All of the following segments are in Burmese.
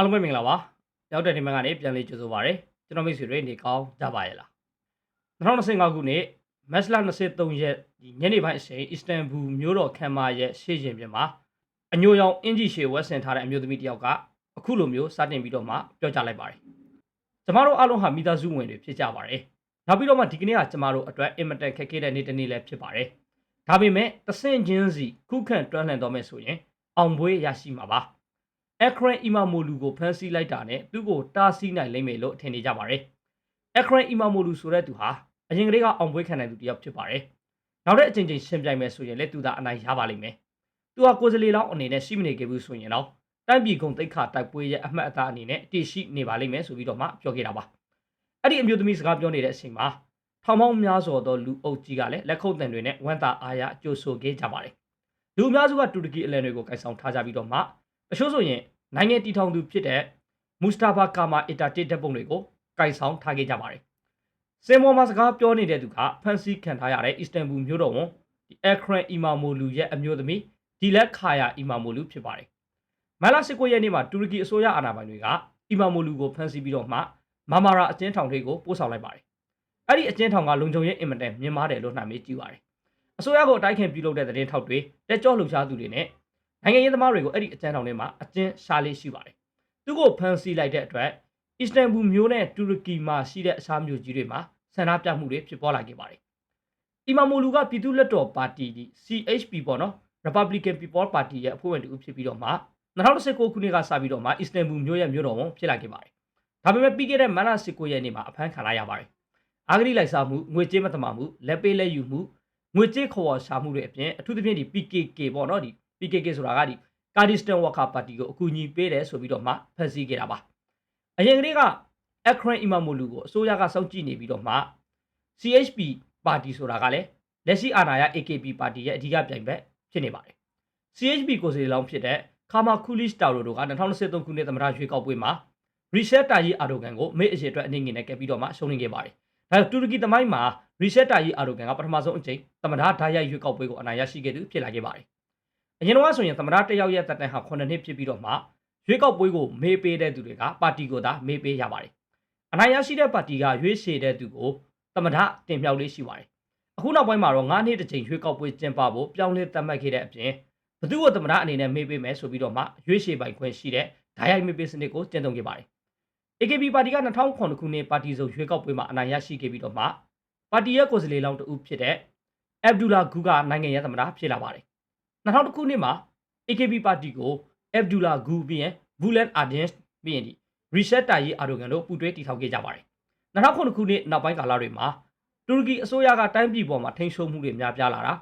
အားလုံးပဲမင်္ဂလာပါရောက်တဲ့ဒီမှာကနေပြန်လေးကြိုဆိုပါရစေကျွန်တော်မိတ်ဆွေတွေနေကောင်းကြပါရဲ့လား2025ခုနှစ်မတ်လ23ရက်ဒီညနေပိုင်းအချိန်အစ္စတန်ဘူမြို့တော်ခမ်းမရဲ့ရှေ့ရင်ပြင်မှာအညိုရောင်အင်ဂျီရှေဝက်ဆင်ထားတဲ့အမျိုးသမီးတစ်ယောက်ကအခုလိုမျိုးစတင်ပြီးတော့မှပြောကြားလိုက်ပါတယ်ကျမတို့အားလုံးဟာမိသားစုဝင်တွေဖြစ်ကြပါတယ်နောက်ပြီးတော့မှဒီကနေ့ကကျမတို့အတွက်အင်မတန်ခက်ခဲတဲ့နေ့တစ်နေ့လည်းဖြစ်ပါတယ်ဒါပေမဲ့တဆင့်ချင်းစီခုခံတွန်းလှန်တော့မယ်ဆိုရင်အောင်ပွဲရရှိမှာပါ အခရန်အီမာမိုလူကိုဖမ်းဆီးလိုက်တာနဲ့သူ့ကိုတားဆီးနိုင်လိမ့်မယ်လို့ထင်နေကြပါတယ်။အခရန်အီမာမိုလူဆိုတဲ့သူဟာအရင်ကတည်းကအောင်ပွဲခံနိုင်သူတစ်ယောက်ဖြစ်ပါတယ်။နောက်တဲ့အချိန်ချင်းရှင်းပြိုင်မယ်ဆိုရင်လည်းသူသာအနိုင်ရပါလိမ့်မယ်။သူဟာကိုယ်စလေလောင်းအနေနဲ့ရှိမနေခဲ့ဘူးဆိုရင်တော့တိုင်းပြည်ကုန်တိတ်ခါတိုက်ပွဲရဲ့အမှတ်အသားအနေနဲ့တည်ရှိနေပါလိမ့်မယ်ဆိုပြီးတော့မှပြောခဲ့တာပါ။အဲ့ဒီအမျိုးသမီးစကားပြောနေတဲ့အချိန်မှာထောင်ပေါင်းများစွာသောလူအုပ်ကြီးကလည်းလက်ခုပ်တံတွေနဲ့ဝန်တာအားရကြိုဆိုခဲ့ကြပါတယ်။လူအများစုကတူရကီအလံတွေကိုကိုင်ဆောင်ထားကြပြီးတော့မှ အချို့ဆိုရင်နိုင်ငံတည်ထောင်သူဖြစ်တဲ့မူစတာဖာကာမာအီတာတစ်တပ်ပုံတွေကိုကင်ဆောင်ထားခဲ့ကြပါတယ်။စင်မော်မှာစကားပြောနေတဲ့သူကဖန်စီခံထားရတဲ့အစ္စတန်ဘူမြို့တော်ဝန်ဒီအခရန်အီမာမိုလူရဲ့အမျိုးသမီးဒီလက်ခါယာအီမာမိုလူဖြစ်ပါတယ်။မလာစစ်ကိုရဲ့နေ့မှာတူရကီအစိုးရအာဏာပိုင်တွေကအီမာမိုလူကိုဖမ်းဆီးပြီးတော့မှမာမာရာအကျဉ်းထောင်တွေကိုပို့ဆောင်လိုက်ပါတယ်။အဲ့ဒီအကျဉ်းထောင်ကလုံခြုံရေးအင်မတန်မြင့်မားတယ်လို့နှံမေးကြည့်ပါတယ်။အစိုးရကိုအတိုက်ခင်ပြုလုပ်တဲ့သတင်းထောက်တွေတက်ကြောလှုပ်ရှားသူတွေနဲ့ နိုင်ငံရေးသမားတွေကိုအဲ့ဒီအကျဉ်းထောင်ထဲမှာအကျဉ်းရှာလေးရှိပါတယ်။သူ့ကိုဖမ်းဆီးလိုက်တဲ့အတွက်အစ္စတန်ဘူမြို့နဲ့တူရကီမှာရှိတဲ့အခြားမြို့ကြီးတွေမှာဆန္ဒပြမှုတွေဖြစ်ပေါ်လာခဲ့ပါတယ်။အီမာမိုလူကပြည်သူ့လက်တော်ပါတီဒီ CHP ပေါ့နော် Republican People Party ရဲ့အဖွဲ့ဝင်တူဖြစ်ပြီးတော့မှ2019ခုနှစ်ကစပြီးတော့မှအစ္စတန်ဘူမြို့ရဲ့မြို့တော်ဝန်ဖြစ်လာခဲ့ပါတယ်။ဒါပေမဲ့ပြီးခဲ့တဲ့မတ်လ19ရက်နေ့မှာအဖမ်းခံလိုက်ရပါတယ်။အာဂရိလိုက်စားမှုငွေကြေးမတမာမှုလက်ပေးလက်ယူမှုငွေကြေးခေါ်ဝေါ်ရှာမှုတွေအပြင်အထူးသဖြင့်ဒီ PKK ပေါ့နော်ဒီ PKK ဆိုတာကဒီကာဒီစတန်ဝါကာပါတီကိုအကူအညီပေးတယ်ဆိုပြီးတော့မှဖန်ဆီးခဲ့တာပါအရင်ကတည်းကအခရန်အီမာမိုလူကိုအစိုးရကစောင့်ကြည့်နေပြီးတော့မှ CHP ပါတီဆိုတာကလည်းလက်ရှိအာဏာရ AKP ပါတီရဲ့အဓိကပြိုင်ဘက်ဖြစ်နေပါတယ် CHP ကိုယ်စားလှယ်လောင်းဖြစ်တဲ့ခါမာကူလစ်တာရိုတို့က2023ခုနှစ်သမ္မတရွေးကောက်ပွဲမှာရီဆက်တာယီအာဒိုဂန်ကိုမေ့အရှိအတွက်အနေငယ်နဲ့ကပ်ပြီးတော့မှရှုံးနေခဲ့ပါတယ်ဒါတူရကီသမိုင်းမှာရီဆက်တာယီအာဒိုဂန်ကပထမဆုံးအကြိမ်သမ္မတဓာတ်ရိုက်ရွေးကောက်ပွဲကိုအနိုင်ရရှိခဲ့သူဖြစ်လာခဲ့ပါတယ် အရင်တော့ဆိုရင်သမ္မတတယောက်ရဲ့တက်တန်ဟာ9နှစ်ဖြစ်ပြီးတော့မှရွေးကောက်ပွဲကိုမေးပေးတဲ့သူတွေကပါတီကိုသာမေးပေးရပါတယ်။အနိုင်ရရှိတဲ့ပါတီကရွေးချယ်တဲ့သူကိုသမ္မတတင်မြှောက်လေးရှိပါတယ်။အခုနောက်ပိုင်းမှာတော့9နှစ်တစ်ချိန်ရွေးကောက်ပွဲကျင်းပဖို့ပြောင်းလဲသတ်မှတ်ခဲ့တဲ့အပြင်ဘသူ့ကိုသမ္မတအနေနဲ့မေးပေးမယ်ဆိုပြီးတော့မှရွေးချယ်ပိုင်ခွင့်ရှိတဲ့ဓာတ်ရိုက်မေးပေးစနစ်ကိုကျင့်သုံးခဲ့ပါတယ်။ AKP ပါတီက2009ခုနှစ်ပါတီစုံရွေးကောက်ပွဲမှာအနိုင်ရရှိခဲ့ပြီးတော့မှပါတီရဲ့ကိုယ်စားလှယ်လောင်းတဦးဖြစ်တဲ့အဗ်ဒူလာဂူကနိုင်ငံရဲ့သမ္မတဖြစ်လာပါတယ် 2000ခုနှစ်မှာ AKP ပါတီကို Abdullah Gül ပြီးရင် Bülent Ardenç ပြီးရင်ဒီ Recep Tayyip Erdogan တို့ပူးတွဲတည်ထောင်ခဲ့ကြပါတယ်2009ခုနှစ်နောက်ပိုင်းကာလတွေမှာတူရကီအစိုးရကတိုင်းပြည်ပေါ်မှာထိန်းချုပ်မှုတွေများပြားလာတာ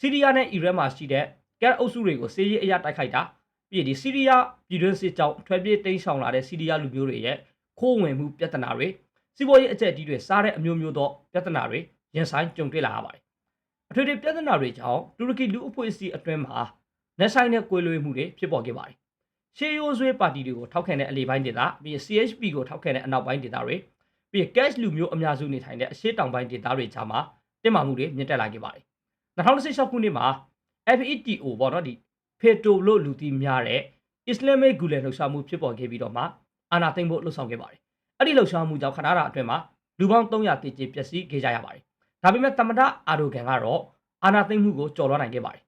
ဆီးရီးယားနဲ့အီရတ်မှာရှိတဲ့ကက်အုပ်စုတွေကိုစစ်ရေးအရာတိုက်ခိုက်တာပြီးရင်ဒီဆီးရီးယားပြည်တွင်းစစ်ကြောင့်ထွက်ပြေးတိမ်းရှောင်လာတဲ့ဆီးရီးယားလူမျိုးတွေရဲ့ခိုးဝင်မှုပြဿနာတွေစီးပွားရေးအကျက်အတီးတွေစားတဲ့အမျိုးမျိုးသောပြဿနာတွေရင်ဆိုင်ကြုံတွေ့လာရပါတယ် အထွေထွေပြဿနာတွေကြောင့်တူရကီလူအဖွဲ့အစည်းအတွင်းမှာလက်ဆိုင်တဲ့ကွဲလွဲမှုတွေဖြစ်ပေါ်ခဲ့ပါတယ်။ရှေးရိုးဆွေးပါတီတွေကိုထောက်ခံတဲ့အလေပိုင်းဒေသပြီး CHP ကိုထောက်ခံတဲ့အနောက်ပိုင်းဒေသတွေပြီး cash လူမျိုးအများစုနေထိုင်တဲ့အရှေ့တောင်ပိုင်းဒေသတွေကြားမှာတင်မာမှုတွေမြင့်တက်လာခဲ့ပါတယ်။2016ခုနှစ်မှာ FETO ပေါ့နော်ဒီဖေတိုလို့လူတီများတဲ့အစ္စလာမစ်ဂူလန်လှုပ်ရှားမှုဖြစ်ပေါ်ခဲ့ပြီးတော့မှအာဏာသိမ်းဖို့လှုံ့ဆော်ခဲ့ပါတယ်။အဲ့ဒီလှုပ်ရှားမှုကြောင့်ခဏတာအတွင်းမှာလူပေါင်း300တေကျေပျက်စီးခဲ့ကြရပါတယ်။ ဒါပေမဲ့သမ္မတအာဒိုဂန်ကတော့အာဏာသိမ်းမှုကိုကျော်လွှားနိုင်ခဲ့ပါတယ်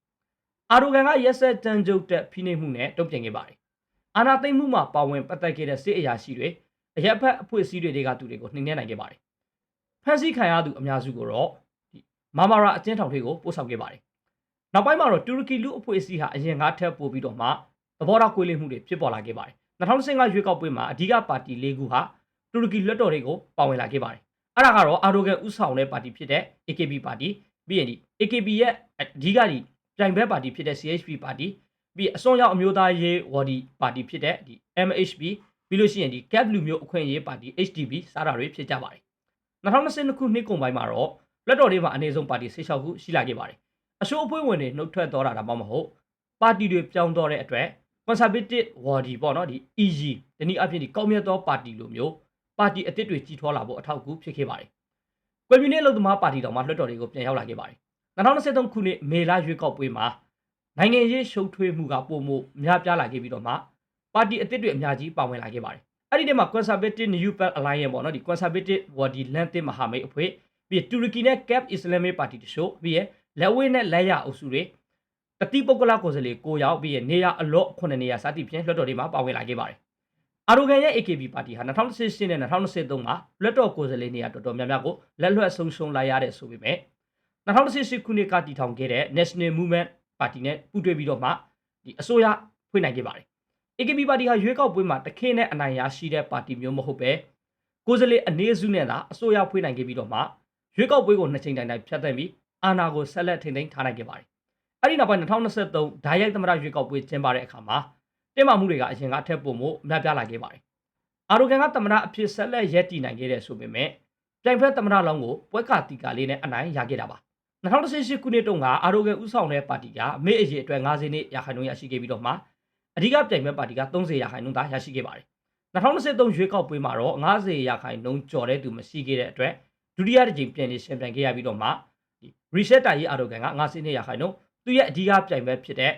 အာဒိုဂန်ကရက်ဆက်တန်ကြုတ်တဲ့ဖိနှိပ်မှုနဲ့တုံ့ပြန်ခဲ့ပါတယ်။အာနာသိမ့်မှုမှာပါဝင်ပတ်သက်ခဲ့တဲ့စစ်အရာရှိတွေအရက်ဖက်အဖွဲ့အစည်းတွေတွေကသူတွေကိုနှိမ်နင်းနိုင်ခဲ့ပါတယ်။ဖမ်းဆီးခံရသူအများစုကိုတော့ဒီမာမာရာအကျဉ်းထောင်တွေကိုပို့ဆောင်ခဲ့ပါတယ်။နောက်ပိုင်းမှာတော့တူရကီလူအဖွဲ့အစည်းဟာအရင်ကထက်ပိုပြီးတော့မှသဘောထားကွဲလွဲမှုတွေဖြစ်ပေါ်လာခဲ့ပါတယ်။2015ရွေးကောက်ပွဲမှာအဓိကပါတီ၄ခုဟာတူရကီလွှတ်တော်တွေကိုပါဝင်လာခဲ့ပါတယ်။ အဲ့ဒါကတော့အာဒိုဂန်ဥဆောင်တဲ့ပါတီဖြစ်တဲ့ AKP ပါတီပြီးရင်ဒီ AKP ရဲ့အဓိကဒီပြိုင်ဘက်ပါတီဖြစ်တဲ့ CHP ပါတီပြီးအစွန်ရောက်အမျိုးသားရေးဝါဒီပါတီဖြစ်တဲ့ဒီ MHP ပြီးလို့ရှိရင်ဒီ CAP လူမျိုးအခွင့်အရေးပါတီ HDP စားတာတွေဖြစ်ကြပါတယ်2022ခုနှစ်ကုန်ပိုင်းမှာတော့လက်တော်တွေမှာအနေဆုံးပါတီ16ခုရှိလာခဲ့ပါတယ်အရှိုးအဖွဲ့ဝင်တွေနှုတ်ထွက်တော်တာဒါမှမဟုတ်ပါတီတွေပြောင်းတော့တဲ့အတွက် conservative ဝါဒီပေါ့နော်ဒီ EG ဒီနည်းအဖြစ်ဒီကောင်းမြတ်သောပါတီလိုမျိုး ပါတီအသစ်တွေကြီးထွားလာဖို့အထောက်အကူဖြစ်ခဲ့ပါတယ်ကွန်မြူနစ်အလုပ်သမားပါတီတော်မှလွှတ်တော်တွေကိုပြန်ရောက်လာခဲ့ပါတယ်2023ခုနှစ်မေလရွေးကောက်ပွဲမှာနိုင်ငံရေးရှုပ်ထွေးမှုကပုံမှုများပြားလာခဲ့ပြီးတော့မှပါတီအသစ်တွေအများကြီးပါဝင်လာခဲ့ပါတယ်အဲ့ဒီထဲမှာ Conservative New Path Alliance ပေါ့နော်ဒီ Conservative ဟိုဒီလန်တင်မဟာမိတ်အဖွဲ့ပြီးတူရကီနဲ့ Cap Islamic Party တချို့ပြီးရလက်ဝဲနဲ့လက်ရအုပ်စုတွေတတိပုဂ္ဂလကိုယ်စားလှယ်9ယောက်ပြီးရနေရအလော့9နေရာစသည်ဖြင့်လွှတ်တော်တွေမှာပါဝင်လာခဲ့ပါတယ် အာရိုဂန်ရဲ့ AKB ပါတီဟာ2018နဲ့2023မှာလွှတ်တော်ကိုယ်စားလှယ်နေရာတော်တော်များများကိုလက်လွှတ်ဆုံးရှုံးလိုက်ရတဲ့ဆိုပေမဲ့2018ခုနှစ်ကတည်ထောင်ခဲ့တဲ့ National Movement ပါတီနဲ့ပူးတွဲပြီးတော့မှဒီအစိုးရဖွင့်နိုင်ခဲ့ပါတယ် AKB ပါတီဟာရွေးကောက်ပွဲမှာတခဲနဲ့အနိုင်ရရှိတဲ့ပါတီမျိုးမဟုတ်ပဲကိုယ်စားလှယ်အနေစုနဲ့သာအစိုးရဖွင့်နိုင်ခဲ့ပြီးတော့မှရွေးကောက်ပွဲကိုနှစ်ချိန်တိုင်တိုင်ဖျက်သိမ်းပြီးအာဏာကိုဆက်လက်ထိန်းသိမ်းထားနိုင်ခဲ့ပါတယ်။အဲ့ဒီနောက်ပိုင်း2023ဓာတ်ရိုက်သမရရွေးကောက်ပွဲကျင်းပတဲ့အခါမှာ တင်မာမှုတွေကအရင်ကထက်ပိုမိုအများပြားလာခဲ့ပါတယ်။အာရိုဂန်ကသမရအဖြစ်ဆက်လက်ရပ်တည်နိုင်ခဲ့တဲ့ဆိုပေမဲ့ပြိုင်ဖက်သမရလောင်းကိုပွဲကတီကာလေးနဲ့အနိုင်ရခဲ့တာပါ။2018ခုနှစ်တုန်းကအာရိုဂန်ဦးဆောင်တဲ့ပါတီကအမေအရေးအတွက်90နှစ်ရခိုင်နှုန်းရရှိခဲ့ပြီးတော့မှအဓိကပြိုင်ဘက်ပါတီက30ရာခိုင်နှုန်းသာရရှိခဲ့ပါတယ်။2023ရွေးကောက်ပွဲမှာတော့90ရာခိုင်နှုန်းကျော်တဲ့သူမရှိခဲ့တဲ့အတွက်ဒုတိယတစ်ကြိမ်ပြန်လည်ရှင်ပြန်ခဲ့ရပြီးတော့မှဒီ reset တာရေးအာရိုဂန်က90ရာခိုင်နှုန်းသူရဲ့အဓိကပြိုင်ဘက်ဖြစ်တဲ့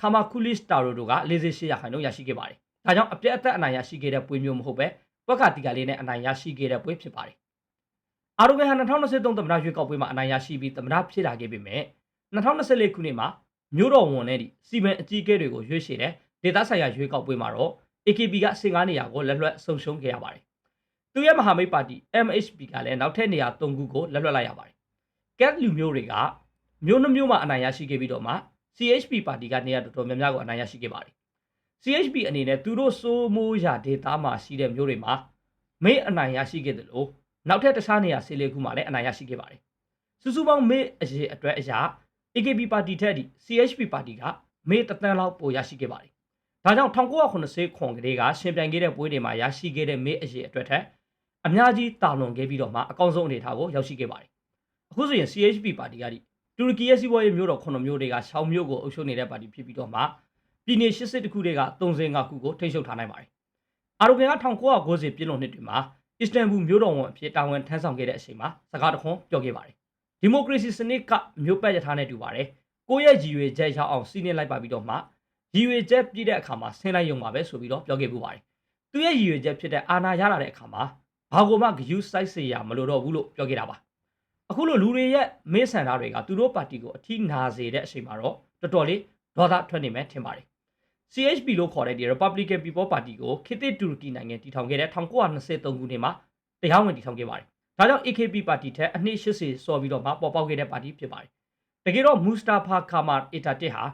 ခါမာကူလစ်တာရိုတို့က48ရာခိုင်နှုန်းရရှိခဲ့ပါတယ်။ဒါကြောင့်အပြတ်အသက်အနိုင်ရရှိခဲ့တဲ့ပွဲမျိုးမဟုတ်ပဲဝက်ကတီကလေးနဲ့အနိုင်ရရှိခဲ့တဲ့ပွဲဖြစ်ပါတယ်။အာရိုဂန်ဟာ2023သမ္မတရွေးကောက်ပွဲမှာအနိုင်ရရှိပြီးသမ္မတဖြစ်လာခဲ့ပေမဲ့2024ခုနှစ်မှာမြို့တော်ဝန်နဲ့ဒီစီမံအကြီးအကဲတွေကိုရွေးချယ်တဲ့ဒေသဆိုင်ရာရွေးကောက်ပွဲမှာတော့ AKP က15နေရာကိုလက်လွတ်ဆုံးရှုံးခဲ့ရပါတယ်။သူရဲ့မဟာမိတ်ပါတီ MHP ကလည်းနောက်ထပ်နေရာ3ခုကိုလက်လွတ်လိုက်ရပါတယ်။ CAT လူမျိုးတွေကမျိုးနှမျိုးမှအနိုင်ရရှိခဲ့ပြီးတော့မှ CHP ပါတီကနေရာတော်တော်များများကိုအနိုင်ရရှိခဲ့ပါတယ်။ CHP အနေနဲ့သူတို့စိုးမိုးရာဒေသမှာရှိတဲ့မျိုးတွေမှာမိတ်အနိုင်ရရှိခဲ့တယ်လို့နောက်ထပ်တခြားနေရာ၁၄ခုမှလည်းအနိုင်ရရှိခဲ့ပါတယ်။စုစုပေါင်းမိတ်အရေးအတွက်အရာ AKP ပါတီထက်ဒီ CHP ပါတီကမိတ်တသန်းလောက်ပိုရရှိခဲ့ပါတယ်။ဒါကြောင့်1980ခွန်ကလေးကရှင်ပြိုင်ခဲ့တဲ့ပွဲတွေမှာရရှိခဲ့တဲ့မိတ်အရေးအတွက်ထက်အများကြီးတာလွန်ခဲ့ပြီးတော့မှအကောင်းဆုံးအနေအထားကိုရောက်ရှိခဲ့ပါတယ်။အခုဆိုရင် CHP ပါတီကဒီ တူရကီရဲ့စီးပွားရေးမျိုးတော်9မျိုးတွေက6မျိုးကိုအုပ်ချုပ်နေတဲ့ပါတီဖြစ်ပြီးတော့မှပြည်နယ်80ခုတွေက35ခုကိုထိန်းချုပ်ထားနိုင်ပါတယ်။အာရိုဂန်က1990ပြည်လွန်နှစ်တွေမှာအစ္စတန်ဘူမြို့တော်ဝန်အဖြစ်တာဝန်ထမ်းဆောင်ခဲ့တဲ့အချိန်မှာစကားတခွန်းပြောခဲ့ပါတယ်။ဒီမိုကရေစီစနစ်ကမြို့ပတ်ရထားနဲ့တူပါတယ်။ကိုယ့်ရဲ့ရည်ရွယ်ချက်ရောက်အောင်စီးနှင်းလိုက်ပါပြီးတော့မှရည်ရွယ်ချက်ပြည့်တဲ့အခါမှာဆင်းလိုက်ရုံပါပဲဆိုပြီးတော့ပြောခဲ့ပူပါတယ်။သူရဲ့ရည်ရွယ်ချက်ဖြစ်တဲ့အာဏာရလာတဲ့အခါမှာဘာကိုမှဂယုစိုက်စေရမလိုတော့ဘူးလို့ပြောခဲ့တာပါ။ အခုလိုလူတွေရဲ့မေးဆန္ဒတွေကသူတို့ပါတီကိုအထီးနာစေတဲ့အချိန်မှာတော့တော်တော်လေးဒေါသထွက်နေမယ်ထင်ပါတယ်။ CHP လို့ခေါ်တဲ့ဒီ Republican People Party ကိုခေတ်သစ်တူရကီနိုင်ငံတည်ထောင်ခဲ့တဲ့1923ခုနှစ်မှာတရားဝင်တည်ထောင်ခဲ့ပါတယ်။ဒါကြောင့် AKP ပါတီထက်အနှစ်80စော်ပြီးတော့မှပေါ်ပေါက်ခဲ့တဲ့ပါတီဖြစ်ပါတယ်။တကယ်တော့ Mustafa Kemal Atatürk ဟာ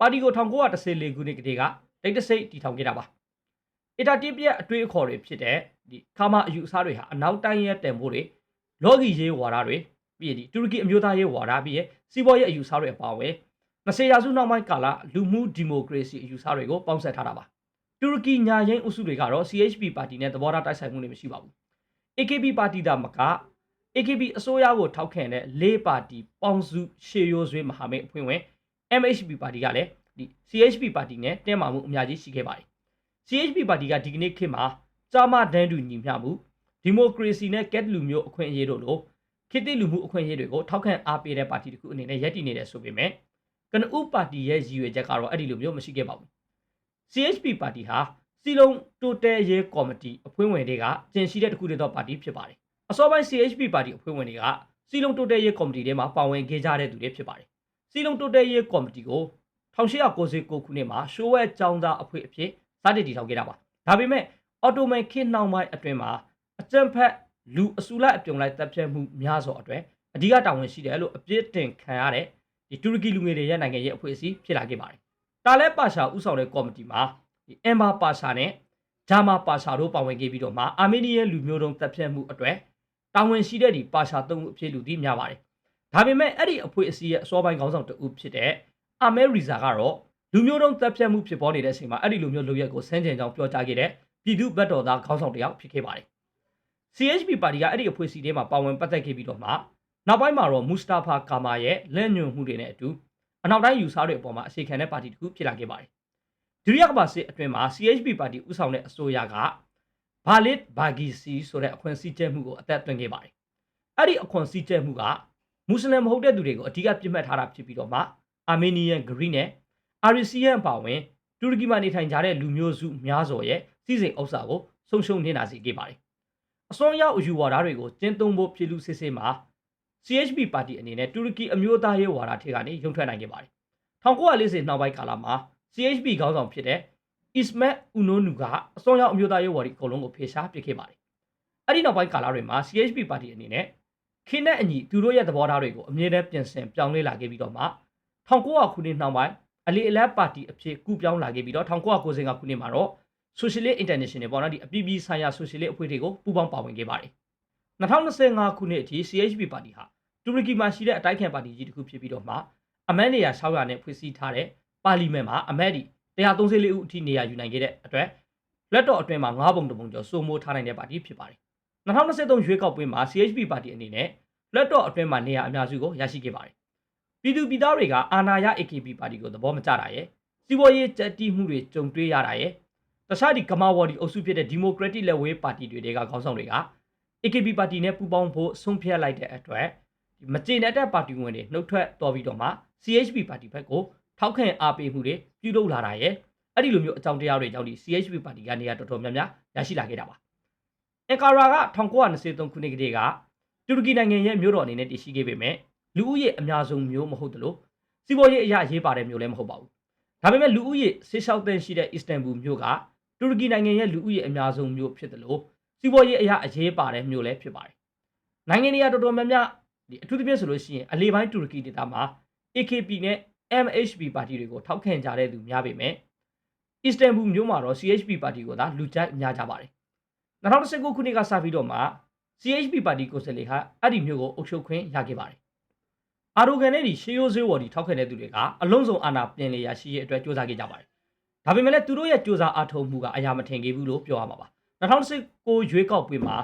ပါတီကို1914ခုနှစ်ကတည်းကတိတ်တဆိတ်တည်ထောင်ခဲ့တာပါ။ Atatürk ရဲ့အတွေ့အခေါ်တွေဖြစ်တဲ့ဒီခါမာအယူအဆတွေဟာအနောက်တိုင်းရဲ့တန်ဖိုးတွေ လော်ဂီရေးဝါဒတွေပြီးဒီတူရကီအမျိုးသားရေးဝါဒပြီးရဲ့စီးပွားရေးအယူအဆတွေအပါအဝင်20ရာစုနောက်ပိုင်းကာလလူမှုဒီမိုကရေစီအယူအဆတွေကိုပေါင်းစပ်ထားတာပါတူရကီညာရင်အုပ်စုတွေကတော့ CHP ပါတီနဲ့သဘောထားတိုက်ဆိုင်မှုတွေမရှိပါဘူး AKP ပါတီသာမက AKP အစိုးရကိုထောက်ခံတဲ့လေးပါတီပေါင်းစုရှေရိုးဆွေးမဟာမိတ်အဖွဲ့ဝင် MHP ပါတီကလည်းဒီ CHP ပါတီနဲ့တင်းမာမှုအများကြီးရှိခဲ့ပါတယ် CHP ပါတီကဒီကနေ့ခေတ်မှာစာမဒန်းတူညီမျှမှု ဒီမိုကရေစီနဲ့ကက်လူမျိုးအခွင့်အရေးတို့လိုခေတ်သစ်လူမှုအခွင့်အရေးတွေကိုထောက်ခံအားပေးတဲ့ပါတီတစ်ခုအနေနဲ့ရည်တည်နေတယ်ဆိုပေမဲ့ကနဦးပါတီရဲ့ရည်ရွယ်ချက်ကတော့အဲ့ဒီလိုမျိုးမရှိခဲ့ပါဘူး CHP ပါတီဟာစီလုံးတိုတယ်ရေးကော်မတီအဖွဲ့ဝင်တွေကကျင်ရှိတဲ့တခုတည်းသောပါတီဖြစ်ပါတယ်အစောပိုင်း CHP ပါတီအဖွဲ့ဝင်တွေကစီလုံးတိုတယ်ရေးကော်မတီထဲမှာပါဝင်ခဲ့ကြတဲ့သူတွေဖြစ်ပါတယ်စီလုံးတိုတယ်ရေးကော်မတီကို1896ခုနှစ်မှာရှိုးဝဲចောင်းသားအဖွဲ့အဖြစ်စတင်တည်ထောင်ခဲ့တာပါဒါပေမဲ့အော်တိုမန်ခေတ်နှောင်းပိုင်းအတွင်းမှာ အကြံဖက်လူအစုလိုက်အပြုံလိုက်တပ်ဖြတ်မှုများစွာအတွက်အဓိကတာဝန်ရှိတယ်လို့အပြစ်တင်ခံရတဲ့ဒီတူရကီလူငယ်တွေရဲ့နိုင်ငံရဲ့အဖွဲ့အစည်းဖြစ်လာခဲ့ပါတယ်။တာလဲပါရှာဥဆောင်တဲ့ကော်မတီမှာဒီအမ်ဘာပါရှာနဲ့ဂျာမာပါရှာတို့ပါဝင်ခဲ့ပြီးတော့မှအာမေးနီးယားလူမျိုးတုံးတပ်ဖြတ်မှုအတွက်တာဝန်ရှိတဲ့ဒီပါရှာသုံးခုအဖြစ်လူသိများပါတယ်။ဒါပေမဲ့အဲ့ဒီအဖွဲ့အစည်းရဲ့အစောပိုင်းခေါင်းဆောင်တဦးဖြစ်တဲ့အာမဲရီဇာကတော့လူမျိုးတုံးတပ်ဖြတ်မှုဖြစ်ပေါ်နေတဲ့အချိန်မှာအဲ့ဒီလူမျိုးလူရက်ကိုဆန်းကျင်ကြောင်းပြောကြားခဲ့တဲ့ပြည်သူ့ဘက်တော်သားခေါင်းဆောင်တယောက်ဖြစ်ခဲ့ပါတယ် CHP ပါတီကအဲ့ဒီအဖွဲ့အစည်းထဲမှာပါဝင်ပတ်သက်ခဲ့ပြီးတော့မှနောက်ပိုင်းမှာတော့မူစတာဖာကာမာရဲ့လက်ညွန်မှုတွေနဲ့အတူအနောက်တိုင်းယူဆတွေအပေါ်မှာအခြေခံတဲ့ပါတီတစ်ခုဖြစ်လာခဲ့ပါတယ်။ဒုတိယကမ္ဘာစစ်အတွင်းမှာ CHP ပါတီဦးဆောင်တဲ့အစိုးရကဘာလစ်ဘာဂီစီဆိုတဲ့အခွင့်စည်းကျဲမှုကိုအသက်သွင်းခဲ့ပါတယ်။အဲ့ဒီအခွင့်စည်းကျဲမှုကမွတ်စလင်မဟုတ်တဲ့သူတွေကိုအဓိကပြစ်မှတ်ထားတာဖြစ်ပြီးတော့မှအာမေးနီးယန်ဂရီနဲ့အာရီစီယန်ပါဝင်တူရကီမှာနေထိုင်ကြတဲ့လူမျိုးစုများစွာရဲ့စီစဉ်ဥစ္စာကိုဆုံးရှုံးနေတာစီခဲ့ပါတယ် အစွန်းရောက်အယူဝါဒတွေကိုကျင်းသုံးဖို့ပြည်လူစစ်စစ်မှာ CHP ပါတီအနေနဲ့တူရကီအမျိုးသားရေးဝါဒထဲကနေရုံထွက်နိုင်ခဲ့ပါတယ်1940နောက်ပိုင်းကာလမှာ CHP ခေါင်းဆောင်ဖြစ်တဲ့ Ismet Unonu ကအစွန်းရောက်အမျိုးသားရေးဝါဒီအကုန်လုံးကိုဖေရှားပစ်ခဲ့ပါတယ်အဲ့ဒီနောက်ပိုင်းကာလတွေမှာ CHP ပါတီအနေနဲ့ခင်းတဲ့အညီသူတို့ရဲ့သဘောထားတွေကိုအမြဲတမ်းပြင်ဆင်ပြောင်းလဲလာခဲ့ပြီးတော့မှ1900ခုနှစ်နောက်ပိုင်းအလီအလတ်ပါတီအဖြစ်ကူပြောင်းလာခဲ့ပြီးတော့1990ခုနှစ်မှာတော့ Socialist International ပေါ့နော်ဒီအပြည်ပြည်ဆိုင်ရာ Socialist အဖွဲ့တွေကိုပူးပေါင်းပါဝင်ခဲ့ပါတယ်2025ခုနှစ်အထိ CHP ပါတီဟာတူရကီမှာရှိတဲ့အတိုက်ခံပါတီကြီးတစ်ခုဖြစ်ပြီးတော့မှအမတ်နေရာ600နဲ့ဖွဲ့စည်းထားတဲ့ပါလီမန်မှာအမတ်ဒီ134ဦးအထိနေရာယူနိုင်ခဲ့တဲ့အတွက်လက်တော်အတွင်းမှာ9ပုံတပုံကျော်စိုးမိုးထားနိုင်တဲ့ပါတီဖြစ်ပါတယ်2023ရွေးကောက်ပွဲမှာ CHP ပါတီအနေနဲ့လက်တော်အတွင်းမှာနေရာအများစုကိုရရှိခဲ့ပါတယ်ပြည်သူပြည်သားတွေကအာဏာရ AKP ပါတီကိုသဘောမကျတာရဲ့စီးပွားရေးကြက်တီးမှုတွေကြုံတွေ့ရတာရဲ့ တခြားဒီကမာဝါဒီအုပ်စုဖြစ်တဲ့ Democratic လက်ဝဲပါတီတွေကခေါင်းဆောင်တွေက AKP ပါတီနဲ့ပူးပေါင်းဖို့ဆုံးဖြတ်လိုက်တဲ့အတွက်ဒီမကျေနပ်တဲ့ပါတီဝင်တွေနှုတ်ထွက်တော်ပြီးတော့မှ CHP ပါတီဘက်ကိုထောက်ခံအားပေးမှုတွေပြုလုပ်လာတာရဲ့အဲ့ဒီလိုမျိုးအကြောင်းတရားတွေကြောင့်ဒီ CHP ပါတီကနေရာတော်တော်များများရရှိလာခဲ့တာပါအင်ကာရာက1923ခုနှစ်ကတည်းကတူရကီနိုင်ငံရဲ့မြို့တော်အနေနဲ့တည်ရှိခဲ့ပေမဲ့လူဦးရေအများဆုံးမြို့မဟုတ်သလိုစီးပွားရေးအရာရေးပါတဲ့မြို့လည်းမဟုတ်ပါဘူးဒါပေမဲ့လူဦးရေဆေးလျှောက်တဲ့ရှိတဲ့အစ္စတန်ဘူမြို့က တူရကီနိုင်ငံရဲ့လူဦးရေအများဆုံးမြို့ဖြစ်တယ်လို့စီးပွားရေးအရာအရေးပါတဲ့မြို့လည်းဖြစ်ပါတယ်နိုင်ငံတွေကတော်တော်များများဒီအထူးသဖြင့်ဆိုလို့ရှိရင်အလေပိုင်းတူရကီဒေသမှာ AKP နဲ့ MHP ပါတီတွေကိုထောက်ခံကြတဲ့သူများပေမဲ့အစ္စတန်ဘူမြို့မှာတော့ CHP ပါတီကိုသာလူကြိုက်များကြပါတယ်2019ခုနှစ်ကစပြီးတော့မှ CHP ပါတီကိုယ်စားလှယ်ဟာအဲ့ဒီမြို့ကိုအုပ်ချုပ်ခွင့်ရခဲ့ပါတယ်အာရိုဂန်နဲ့ဒီရှေးရိုးဇေးဝေါ်ဒီထောက်ခံတဲ့သူတွေကအလုံးစုံအာဏာပြင်လျာရှိရဲ့အတွက်စ조사ခဲ့ကြပါတယ် ဒါပေမဲ့လည်းသူတို့ရဲ့စ조사အားထုတ်မှုကအရာမထင်ခဲ့ဘူးလို့ပြောရမှာပါ2019ရွေးကောက်ပွဲမှာ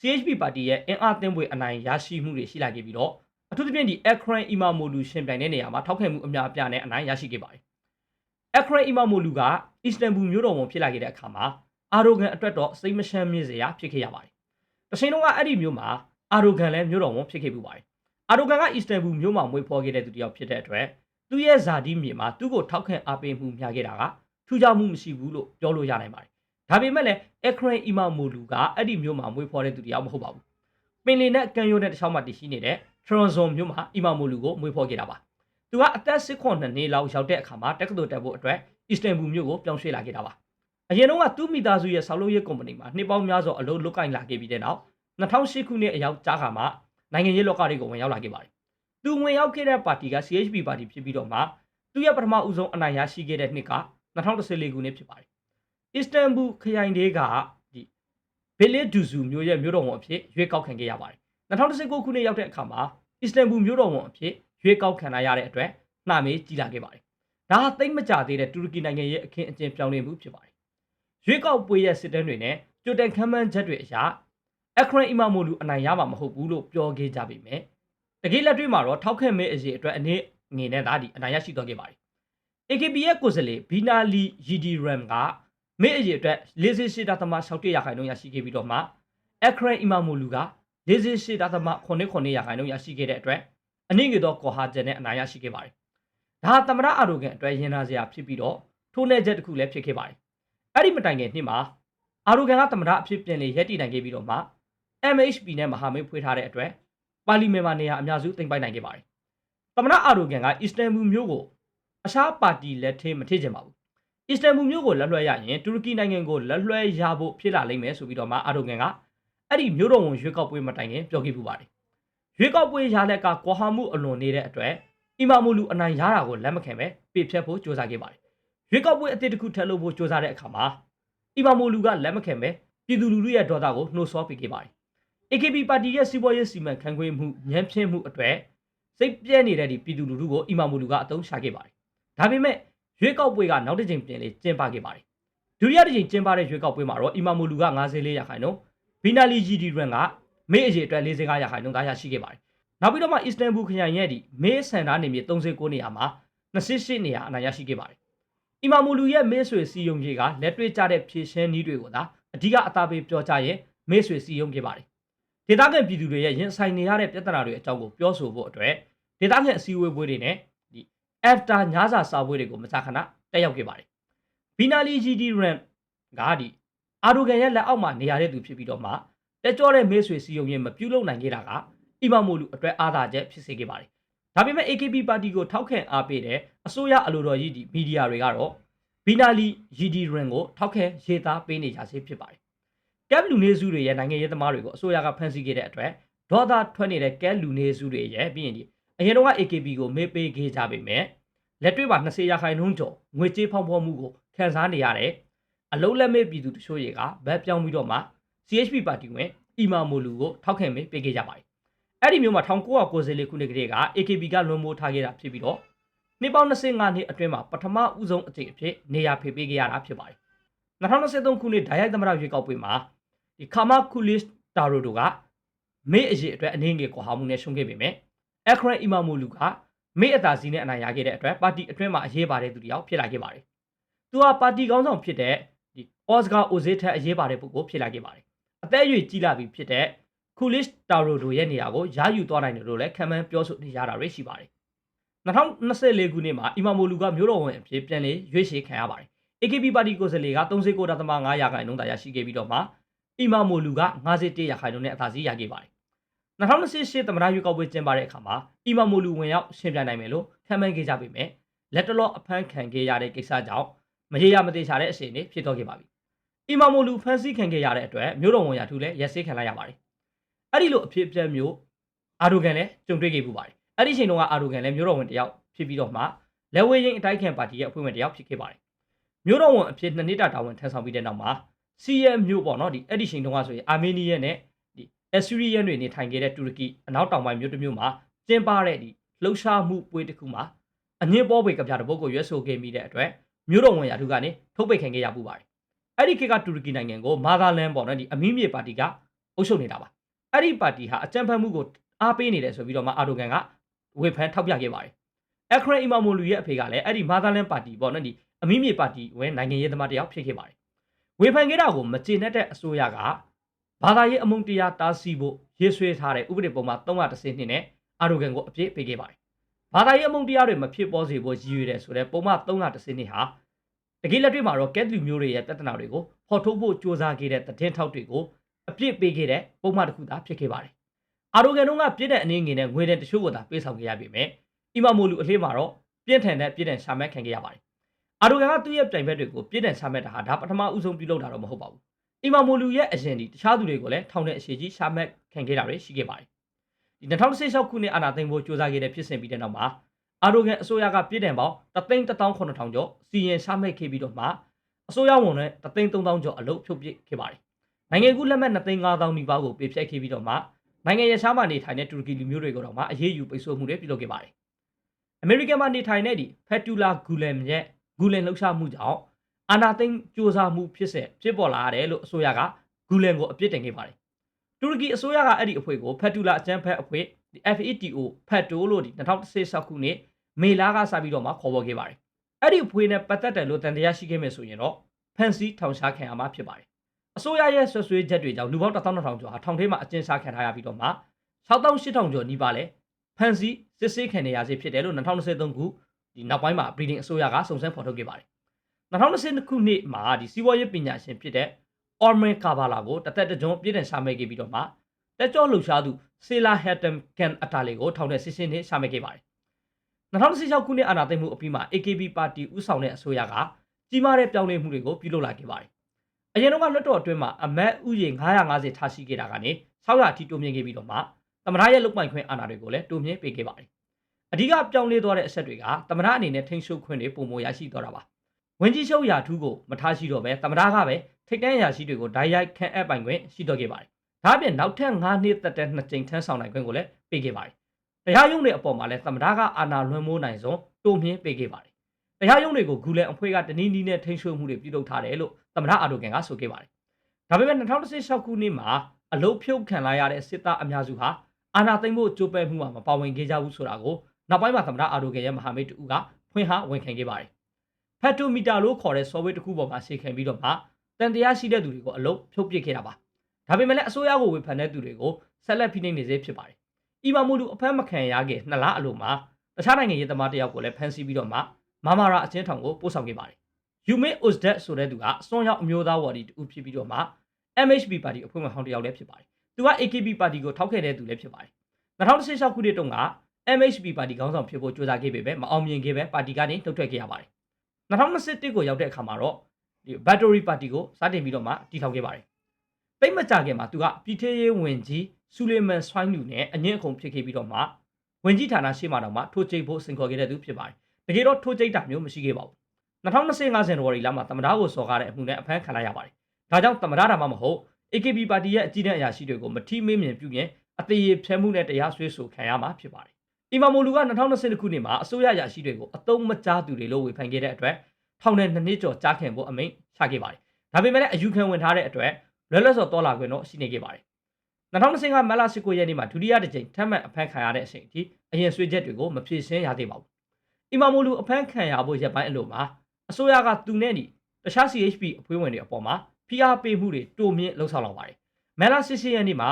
CHP ပါတီရဲ့အင်အားသင်းပွဲအနိုင်ရရှိမှုတွေရှိလာခဲ့ပြီးတော့အထူးသဖြင့်ဒီ Akran Imamoglu ရှင်ပြိုင်တဲ့နေရာမှာထောက်ခံမှုအများအပြားနဲ့အနိုင်ရရှိခဲ့ပါတယ်။ Akran Imamoglu ကအစ္စတန်ဘူမြို့တော်ဝန်ဖြစ်လာခဲ့တဲ့အခါမှာအာရိုဂန်အတွက်တော့စိတ်မရှမ်းမြင့်စရာဖြစ်ခဲ့ရပါတယ်။တချိန်လုံးကအဲ့ဒီမြို့မှာအာရိုဂန်လည်းမြို့တော်ဝန်ဖြစ်ခဲ့ပူပါတယ်။အာရိုဂန်ကအစ္စတန်ဘူမြို့မှာမွေးဖွားခဲ့တဲ့သူတစ်ယောက်ဖြစ်တဲ့အတွက်သူ့ရဲ့ဇာတိမြေမှာသူ့ကိုထောက်ခံအားပေးမှုများခဲ့တာက ထူးခြားမှုမရှိဘူးလို့ပြောလို့ရနိုင်ပါတယ်။ဒါပေမဲ့လည်း Akran Imamoglu ကအဲ့ဒီမြို့မှာမွေးဖွားတဲ့သူတစ်ယောက်မဟုတ်ပါဘူး။ပင်လယ်နဲ့ကမ်းရိုးတဲ့တစ်ချောင်းမှာတည်ရှိနေတဲ့ထရွန်ဇွန်မြို့မှာအီမာမိုလူကိုမွေးဖော်ခဲ့တာပါ။သူကအသက်18နှစ်လောက်ရောက်တဲ့အခါမှာတက္ကသိုလ်တက်ဖို့အတွက်အစ္စတန်ဘူမြို့ကိုပြောင်းရွှေ့လာခဲ့တာပါ။အရင်တုန်းကသူ့မိသားစုရဲ့ဆောက်လုပ်ရေးကုမ္ပဏီမှာနှစ်ပေါင်းများစွာအလုပ်လုပ်ကိုင်လာခဲ့ပြီးတဲ့နောက်2008ခုနှစ်အရောက်ကြားခါမှာနိုင်ငံရေးလောကတွေကိုဝင်ရောက်လာခဲ့ပါတယ်။သူဝင်ရောက်ခဲ့တဲ့ပါတီက CHP ပါတီဖြစ်ပြီးတော့မှသူ့ရဲ့ပထမဦးဆုံးအနိုင်ရရှိခဲ့တဲ့နှစ်က 2014ခုနှစ်ဖြစ်ပါတယ်။အစ္စတန်ဘူခရိုင်တွေကဒီဘီလစ်ဒူဇူမြို့ရဲ့မြို့တော်ဝန်အဖြစ်ရွေးကောက်ခံခဲ့ရပါတယ်2019ခုနှစ်ရောက်တဲ့အခါမှာအစ္စတန်ဘူမြို့တော်ဝန်အဖြစ်ရွေးကောက်ခံရတဲ့အတွက်နှာမေးကြီးလာခဲ့ပါတယ်။ဒါဟာသိမ့်မကြသေးတဲ့တူရကီနိုင်ငံရဲ့အခင်းအကျင်းပြောင်းလဲမှုဖြစ်ပါတယ်။ရွေးကောက်ပွဲရဲ့စစ်တမ်းတွေနဲ့ကြိုတင်ခန့်မှန်းချက်တွေအရအခရန်အီမာမိုလူအနိုင်ရမှာမဟုတ်ဘူးလို့ပြောခဲ့ကြပေမဲ့တကယ်လက်တွေ့မှာတော့ထောက်ခံမဲအရေးအတွက်အနေငွေနဲ့ဒါဒီအနိုင်ရရှိသွားခဲ့ပါတယ်။ AKP ရဲ့ကိုယ်စားလှယ်ဘီနာလီယီဒီရမ်ကမဲအရေးအတွက်48.6ရာခိုင်နှုန်းရရှိခဲ့ပြီးတော့မှအခရန်အီမာမိုလူက48ဒသမ89ရာခိုင်နှုန်းရရှိခဲ့တဲ့အတွက်အနည်းငယ်သောကော်ဟာချက်နဲ့အနိုင်ရရှိခဲ့ပါတယ်။ဒါဟာသမရအာရိုဂန်အတွက်ရင်နာစရာဖြစ်ပြီးတော့ထိုးနှက်ချက်တစ်ခုလည်းဖြစ်ခဲ့ပါတယ်။အဲ့ဒီမတိုင်ခင်နှစ်မှာအာရိုဂန်ကသမရအဖြစ်ပြန်လေရက်တည်နိုင်ခဲ့ပြီးတော့မှ MHP နဲ့မဟာမိတ်ဖွဲ့ထားတဲ့အတွက်ပါလီမန်မှာနေရာအများစုသိမ်းပိုက်နိုင်ခဲ့ပါတယ်။သမရအာရိုဂန်ကအစ္စတန်ဘူမြို့ကို အရှားပါတီလက်ထဲမထည့်ချင်ပါဘူး။အစ္စတန်ဘူမြို့ကိုလက်လွှဲရရင်တူရကီနိုင်ငံကိုလက်လွှဲရဖို့ဖြစ်လာလိမ့်မယ်ဆိုပြီးတော့မှအာရိုဂန်ကအဲ့ဒီမျိုးတော်ဝန်ရွေးကောက်ပွဲမတိုင်ခင်ပြောခဲ့ပူပါတယ်ရွေးကောက်ပွဲရလက်ကကွာဟာမှုအလွန်နေတဲ့အတွက်အီမာမူလူအနိုင်ရတာကိုလက်မခံပဲပြစ်ဖြတ်ဖို့ကြိုးစားခဲ့ပါတယ်ရွေးကောက်ပွဲအသစ်တစ်ခုထပ်လုပ်ဖို့ကြိုးစားတဲ့အခါမှာအီမာမူလူကလက်မခံပဲပြည်သူလူထုရဲ့ဒေါသကိုနှိုးဆော်ပေးခဲ့ပါတယ် AKP ပါတီရဲ့စီးပွားရေးစီမံခန့်ခွဲမှုညံ့ဖျင်းမှုအတွက်စိတ်ပြဲနေတဲ့ဒီပြည်သူလူထုကိုအီမာမူလူကအတုံးချခဲ့ပါတယ် ဒါပေမဲ့ရွေးကောက်ပွဲကနောက်တစ်ချိန်ပြင်လေကျင်းပခဲ့ပါတယ်ဒုတိယတစ်ချိန်ကျင်းပတဲ့ရွေးကောက်ပွဲမှာတော့အီမာမူလူက54ရာခိုင်နှုန်းဘီနာလီဂျီဒီရန်ကမေးအရေးအတွက်45ရာခိုင်နှုန်းသာရရှိခဲ့ပါတယ်။နောက်ပြီးတော့မှအစ္စတန်ဘူခရိုင်ရဲ့ဒီမေးစန်တာနေမြေ39နေရာမှာ28နေရာအနိုင်ရရှိခဲ့ပါတယ်။အီမာမူလူရဲ့မေးဆွေစီယုံကြီးကလက်တွေ့ကျတဲ့ဖြည့်ရှင်းနည်းတွေကိုသာအဓိကအသားပေးပြောကြရင်မေးဆွေစီယုံခဲ့ပါတယ်။ဒေသခံပြည်သူတွေရဲ့ရင်ဆိုင်နေရတဲ့ပြဿနာတွေအကြောင်းကိုပြောဆိုဖို့အတွက်ဒေသခံအစည်းအဝေးပွဲတွေနဲ့ဒီ after ညစာစာပွဲတွေကိုမစခဏတက်ရောက်ခဲ့ပါတယ်ီနာလီဂျီဒီရန်ကဒီအာဒိုဂန်ရဲ့လက်အောက်မှာနေရတဲ့သူဖြစ်ပြီးတော့မှတက်ကြောတဲ့မေးဆွေစီယုံရင်မပြုတ်လုံနိုင်ခဲ့တာကအီမာမိုလူအတွက်အားသာချက်ဖြစ်စေခဲ့ပါတယ်။ဒါပေမဲ့ AKP ပါတီကိုထောက်ခံအားပေးတဲ့အစိုးရအလိုတော်ကြီးဒီမီဒီယာတွေကတော့ဘီနာလီဂျီဒီရန်ကိုထောက်ခံရေးသားပေးနေကြဆဲဖြစ်ပါတယ်။ကက်လူနေစုတွေရဲ့နိုင်ငံရေးသမားတွေကိုအစိုးရကဖမ်းဆီးခဲ့တဲ့အတွက်ဒေါသထွက်နေတဲ့ကက်လူနေစုတွေရဲ့ပြီးရင်ဒီ အရင်တော့က AKP ကိုမေးပေးခဲ့ကြပေမဲ့လက်တွေ့မှာ20ရာခိုင်နှုန်းကျော်ငွေကြေးဖောင်းဖော်မှုကိုခံစားနေရတယ်။အလုံးလက်မဲ့ပြည်သူတချို့တွေကဗတ်ပြောင်းပြီးတော့မှ CHP ပါတီဝင်အီမာမိုလူကိုထောက်ခံမေးပေးခဲ့ကြပါတယ်။အဲ့ဒီမျိုးမှာ1994ခုနှစ်ကတည်းက AKP ကလွန်မိုးထားခဲ့တာဖြစ်ပြီးတော့နှစ်ပေါင်း25နှစ်အတွင်းမှာပထမဦးဆုံးအကြိမ်အဖြစ်နေရာဖေပေးခဲ့ရတာဖြစ်ပါတယ်။2023ခုနှစ်ဓာတ်ရိုက်သမရရွေးကောက်ပွဲမှာဒီကာမာကူလစ်တာရိုတိုကမေးအရေးအတွက်အနေငယ်ကွာဟမှုနဲ့ရှုံးခဲ့ပေမဲ့ အခရန်အီမာမိုလူကမေးအသာစီးနဲ့အနိုင်ရခဲ့တဲ့အတွက်ပါတီအတွင်းမှာအရေးပါတဲ့သူတယောက်ဖြစ်လာခဲ့ပါတယ်။သူဟာပါတီကောင်းဆောင်ဖြစ်တဲ့ဒီအော်စကာအိုဇေးထက်အရေးပါတဲ့ပုဂ္ဂိုလ်ဖြစ်လာခဲ့ပါတယ်။အသက်အရွယ်ကြီးလာပြီဖြစ်တဲ့ကူလစ်တာရိုတိုရဲ့နေရာကိုယာယူသွားနိုင်တယ်လို့လည်းခံမှန်းပြောဆိုနေကြတာတွေရှိပါတယ်။2024ခုနှစ်မှာအီမာမိုလူကမျိုးတော်ဝင်အဖြစ်ပြန်လည်ရွေးချယ်ခံရပါတယ်။ AKP ပါတီကိုယ်စားလှယ်က39.5ရာခိုင်နှုန်းသာရရှိခဲ့ပြီးတော့မှအီမာမိုလူက51ရာခိုင်နှုန်းနဲ့အသာစီးရခဲ့ပါတယ်။ 2028သမ္မတရွေးကောက်ပွဲကျင်းပတဲ့အခါမှာအီမာမိုလူဝင်ရောက်ရှင်းပြနိုင်မယ်လို့ခံမှန်းခဲ့ကြပေမဲ့လက်တလောအဖမ်းခံခဲ့ရတဲ့ကိစ္စကြောင့်မရေရမသေးချာတဲ့အခြေအနေဖြစ်တော့ခဲ့ပါပြီ။အီမာမိုလူဖမ်းဆီးခံခဲ့ရတဲ့အတွက်မျိုးတော်ဝင်ရထူလည်းရက်စက်ခံလိုက်ရပါတယ်။အဲ့ဒီလိုအဖြစ်အပျက်မျိုးအာဒိုကန်လည်းကြုံတွေ့ခဲ့ပူပါတယ်။အဲ့ဒီချိန်တုန်းကအာဒိုကန်လည်းမျိုးတော်ဝင်တယောက်ဖြစ်ပြီးတော့မှလက်ဝဲရင်အတိုက်ခံပါတီရဲ့အဖွဲ့ဝင်တယောက်ဖြစ်ခဲ့ပါတယ်။မျိုးတော်ဝင်အဖြစ်နှစ်နှစ်တာတာဝန်ထမ်းဆောင်ပြီးတဲ့နောက်မှာ CM မျိုးပေါ့နော်ဒီအဲ့ဒီချိန်တုန်းကဆိုရင်အာမေးနီးယားနဲ့ဒီ အက်ဆူရီယန်တွေနေထိုင်ခဲ့တဲ့တူရကီအနောက်တောင်ပိုင်းမြို့တစ်မြို့မှာကျင်းပတဲ့ဒီလှုပ်ရှားမှုပွဲတစ်ခုမှာအငင်းပေါ်ပေကပြတဲ့ပုဂ္ဂိုလ်ရွေးဆိုခဲ့မိတဲ့အတွက်မြို့တော်ဝင်ရာထူးကနေထုတ်ပိတ်ခံခဲ့ရပူပါတယ်။အဲ့ဒီခေတ်ကတူရကီနိုင်ငံကိုမာသာလန်ပေါ့နော်ဒီအမီးမြေပါတီကအုပ်ချုပ်နေတာပါ။အဲ့ဒီပါတီဟာအကြံဖတ်မှုကိုအားပေးနေတယ်ဆိုပြီးတော့မှအာဒိုကန်ကဝေဖန်ထောက်ပြခဲ့ပါတယ်။အခရန်အီမာမိုလူရဲ့အဖေကလည်းအဲ့ဒီမာသာလန်ပါတီပေါ့နော်ဒီအမီးမြေပါတီဝင်နိုင်ငံရေးသမားတယောက်ဖြစ်ခဲ့ပါတယ်။ဝေဖန်ခဲ့တာကိုမကျေနပ်တဲ့အစိုးရက ဘာသာရေးအမုန်းတရားတားဆီးဖို့ရေးဆွဲထားတဲ့ဥပဒေပုံမှာ330နှစ်နဲ့အာဒိုကန်ကိုအပြည့်ပေးခဲ့ပါတယ်။ဘာသာရေးအမုန်းတရားတွေမဖြစ်ပေါ်စေဖို့ရည်ရွယ်တယ်ဆိုတဲ့ပုံမှန်330နှစ်ဟာတကယ်လက်တွေ့မှာတော့ကက်သလစ်မျိုးတွေရဲ့ပြဿနာတွေကိုဖော်ထုတ်ဖို့ကြိုးစားခဲ့တဲ့သတင်းထောက်တွေကိုအပြစ်ပေးခဲ့တဲ့ပုံမှန်တစ်ခုသာဖြစ်ခဲ့ပါတယ်။အာဒိုကန်တို့ကပြည့်တဲ့အနေငယ်နဲ့ငွေတဲ့တချို့ကိုသာပေးဆောင်ခဲ့ရပေမဲ့အီမာမိုလူအလှမှာတော့ပြင်းထန်တဲ့ပြည့်တဲ့ရှာမက်ခံခဲ့ရပါတယ်။အာဒိုကန်ကသူ့ရဲ့ပြိုင်ဘက်တွေကိုပြည့်တဲ့ရှာမက်တာဟာဒါပထမဦးဆုံးပြုလုပ်တာတော့မဟုတ်ပါဘူး။ အီမာမိုလူရဲ့အရင်ဒီတခြားသူတွေကိုလည်းထောင်တဲ့အရှိကြီးရှာမက်ခံခဲ့တာတွေရှိခဲ့ပါတယ်။ဒီ2016ခုနှစ်အာနာသိန်းဖို့စ조사ခဲ့တဲ့ဖြစ်စဉ်ပြီးတဲ့နောက်မှာအာဒိုကန်အစိုးရကပြည်တယ်ပေါင်း3,18000ကျော်စီရင်ရှာမိတ်ခဲ့ပြီးတော့မှအစိုးရဝန်နဲ့3,3000ကျော်အလုပ်ဖြုတ်ပစ်ခဲ့ပါတယ်။နိုင်ငံကူးလက်မှတ်2,5000နီးပါးကိုပေးဖြတ်ခဲ့ပြီးတော့မှနိုင်ငံရရှားမှနေထိုင်တဲ့တူရကီလူမျိုးတွေကိုတော့မှအရေးယူပိတ်ဆို့မှုတွေပြုလုပ်ခဲ့ပါတယ်။အမေရိကန်မှာနေထိုင်တဲ့ဒီဖက်တူလာဂူလန်ရဲ့ဂူလန်လှုပ်ရှားမှုကြောင့် အာနာသိန်းစ조사မှုဖြစ်ဆက်ဖြစ်ပေါ်လာရတယ်လို့အစိုးရကဂူလန်ကိုအပြစ်တင်ခဲ့ပါတယ်။တူရကီအစိုးရကအဲ့ဒီအဖွဲ့ကိုဖက်တူလာအကြမ်းဖက်အဖွဲ့ဒီ FATO ဖက်တိုလို့ဒီ2016ခုနှစ်မေလာကစပြီးတော့မှခေါ်ပေါ်ခဲ့ပါတယ်။အဲ့ဒီအဖွဲ့နဲ့ပတ်သက်တယ်လို့တန်တရားရှိခဲ့မယ်ဆိုရင်တော့ဖန်စီထောင်ရှားခံရမှာဖြစ်ပါတယ်။အစိုးရရဲ့ဆွဆွေးချက်တွေကြောင့်လူပေါင်း1200ကျော်ဟာထောင်ထဲမှာအကျဉ်းချခံထားရပြီးတော့မှ6800ကျော်နီးပါးလဲဖန်စီစစ်ဆေးခံနေရစေဖြစ်တယ်လို့2023ခုဒီနောက်ပိုင်းမှာ breeding အစိုးရကစုံစမ်းဖော်ထုတ်ခဲ့ပါတယ်။ 2022ခုနှစ်မှာဒီစီးပွားရေးပညာရှင်ဖြစ်တဲ့ Orman Kavala ကိုတသက်တကြုံပြည်ထောင်ရှာမိတ်ခဲ့ပြီးတော့မှတက်ကြောလှူရှားသူ Sela Hatem Kan Atale ကိုထောင်ထဲစစ်စစ်နဲ့ရှာမိတ်ခဲ့ပါတယ်2016ခုနှစ်အာဏာသိမ်းမှုအပြီးမှာ AKB ပါတီဥဆောင်တဲ့အစိုးရကကြီးမားတဲ့ပြောင်းလဲမှုတွေကိုပြုလုပ်လာခဲ့ပါတယ်။အရင်တော့ကလွှတ်တော်အတွင်းမှာအမတ်ဥယျာဉ်950ထားရှိခဲ့တာကနေ600အထိတိုးမြင့်ခဲ့ပြီးတော့မှသမရရဲ့လုတ်ပိုင်ခွင့်အာဏာတွေကိုလည်းတိုးမြင့်ပေးခဲ့ပါတယ်။အဓိကပြောင်းလဲသွားတဲ့အချက်တွေကသမရအနေနဲ့ထိန်းချုပ်ခွင့်တွေပုံမရရှိသွားတာပါ။ ဝင်ကြီးချုပ်ရာထူးကိုမထားရှိတော့ပဲသမရကပဲထိတ်တန့်ရာရှိတွေကိုဓာတ်ရိုက်ခန့်အပ်ပိုင်ခွင့်ရှိတော့ခဲ့ပါတယ်။ဒါ့အပြင်နောက်ထပ်9နှစ်သက်တဲ့နှစ်ကြိမ်ထမ်းဆောင်နိုင်ခွင့်ကိုလည်းပေးခဲ့ပါတယ်တရားရုံးတွေအပေါ်မှာလည်းသမ္မတကအာဏာလွှမ်းမိုးနိုင်ဆုံးတိုးမြင့်ပေးခဲ့ပါတယ်။တရားရုံးတွေကိုဂူလန်အဖွဲ့ကတနည်းနည်းနဲ့ထိန်းချုပ်မှုတွေပြုလုပ်ထားတယ်လို့သမ္မတအာဒိုကန်ကဆိုခဲ့ပါတယ်။ဒါပေမဲ့2016ခုနှစ်မှာအလုတ်ဖြုတ်ခံလာရတဲ့စစ်သားအများစုဟာအာဏာသိမ်းဖို့ကြိုးပမ်းမှုမှာမပါဝင်ခဲ့ကြဘူးဆိုတာကိုနောက်ပိုင်းမှာသမ္မတအာဒိုကန်ရဲ့မဟာမိတ်တူကဖွင့်ဟဝန်ခံခဲ့ပါတယ်။ ဖက်တိုမီတာလို့ခေါ်တဲ့ software တစ်ခုပေါ်မှာရှေ့ခံပြီးတော့မှတန်တရားရှိတဲ့သူတွေကိုအလုတ်ဖြုတ်ပစ်ခဲ့တာပါ။ဒါပေမဲ့လည်းအစိုးရကိုဝေဖန်တဲ့သူတွေကိုဆက်လက်ဖိနှိပ်နေစေဖြစ်ပါတယ်အီမာမူလူအဖမ်းမခံရခဲ့နှစ်လအလိုမှာတခြားနိုင်ငံရေးသမားတယောက်ကိုလည်းဖမ်းဆီးပြီးတော့မှမာမာရာအချင်းထောင်ကိုပို့ဆောင်ခဲ့ပါတယ်ယူမေအိုစဒက်ဆိုတဲ့သူကအစွန်းရောက်အမျိုးသားဝါဒီတူဖြစ်ပြီးတော့မှ MHP ပါတီအဖွဲ့ဝင်ဟောင်းတစ်ယောက်လည်းဖြစ်ပါတယ်။သူက AKP ပါတီကိုထောက်ခဲ့တဲ့သူလည်းဖြစ်ပါတယ်။2016ခုနှစ်တုန်းက MHP ပါတီခေါင်းဆောင်ဖြစ်ဖို့ကြိုးစားခဲ့ပေမဲ့မအောင်မြင်ခဲ့ပဲပါတီကနေနှုတ်ထွက်ခဲ့ရပါတယ်။ 2021ကိုရောက်တဲ့အခါမှာတော့ဒီ Battery ပါတီကိုစတင်ပြီးတော့မှတည်ထောင်ခဲ့ပါတယ်။ပိတ်မကြခင်မှာသူကပြည်ထရေးဝင်ကြီးဆူလီမန်ဆွိုင်းလူနဲ့အငင်းအခုန်ဖြစ်ခဲ့ပြီးတော့မှဝင်ကြီးဌာနရှေ့မှာတော့မှထိုးကျိတ်ဖို့စင်ခေါ်ခဲ့တဲ့သူဖြစ်ပါတယ်။တကယ်တော့ထိုးကျိတ်တာမျိုးမရှိခဲ့ပါဘူး။2025ဇန်နဝါရီလမှာသမ္မတကိုစော်ကားတဲ့အမှုနဲ့အဖမ်းခံလိုက်ရပါတယ်။ဒါကြောင့်သမ္မတတာမှမဟုတ် AKP ပါတီရဲ့အကြီးတန်းအရာရှိတွေကိုမထိမေးမြင်ပြုရင်အသေးရဖျက်မှုနဲ့တရားစွဲဆိုခံရမှာဖြစ်ပါတယ်။ အီမာမိုလူက2020ခုနှစ်မှာအစိုးရအရာရှိတွေကိုအသုံးမချသူတွေလို့ဝေဖန်ခဲ့တဲ့အတွက်ထောင်နဲ့နှစ်နှစ်ကျော်ကြားခံဖို့အမိန့်ချခဲ့ပါတယ်။ဒါပေမဲ့လည်းအယူခံဝင်ထားတဲ့အတွက်လွယ်လွယ်စော်တော်လာခွင့်တော့ရှိနေခဲ့ပါတယ်။2025မလ19ရက်နေ့မှာဒုတိယတစ်ကြိမ်ထပ်မံအဖမ်းခံရတဲ့အချိန်အထိအရင်ဆွေးချက်တွေကိုမဖြေရှင်းရသေးပါဘူး။အီမာမိုလူအဖမ်းခံရဖို့ရက်ပိုင်းအလိုမှာအစိုးရကသူနဲ့ညီတခြား CHP အဖွဲ့ဝင်တွေအပေါ်မှာဖိအားပေးမှုတွေတိုးမြင့်လှုံ့ဆော်လာပါတယ်။မဲလာစစ်စစ်ရက်နေ့မှာ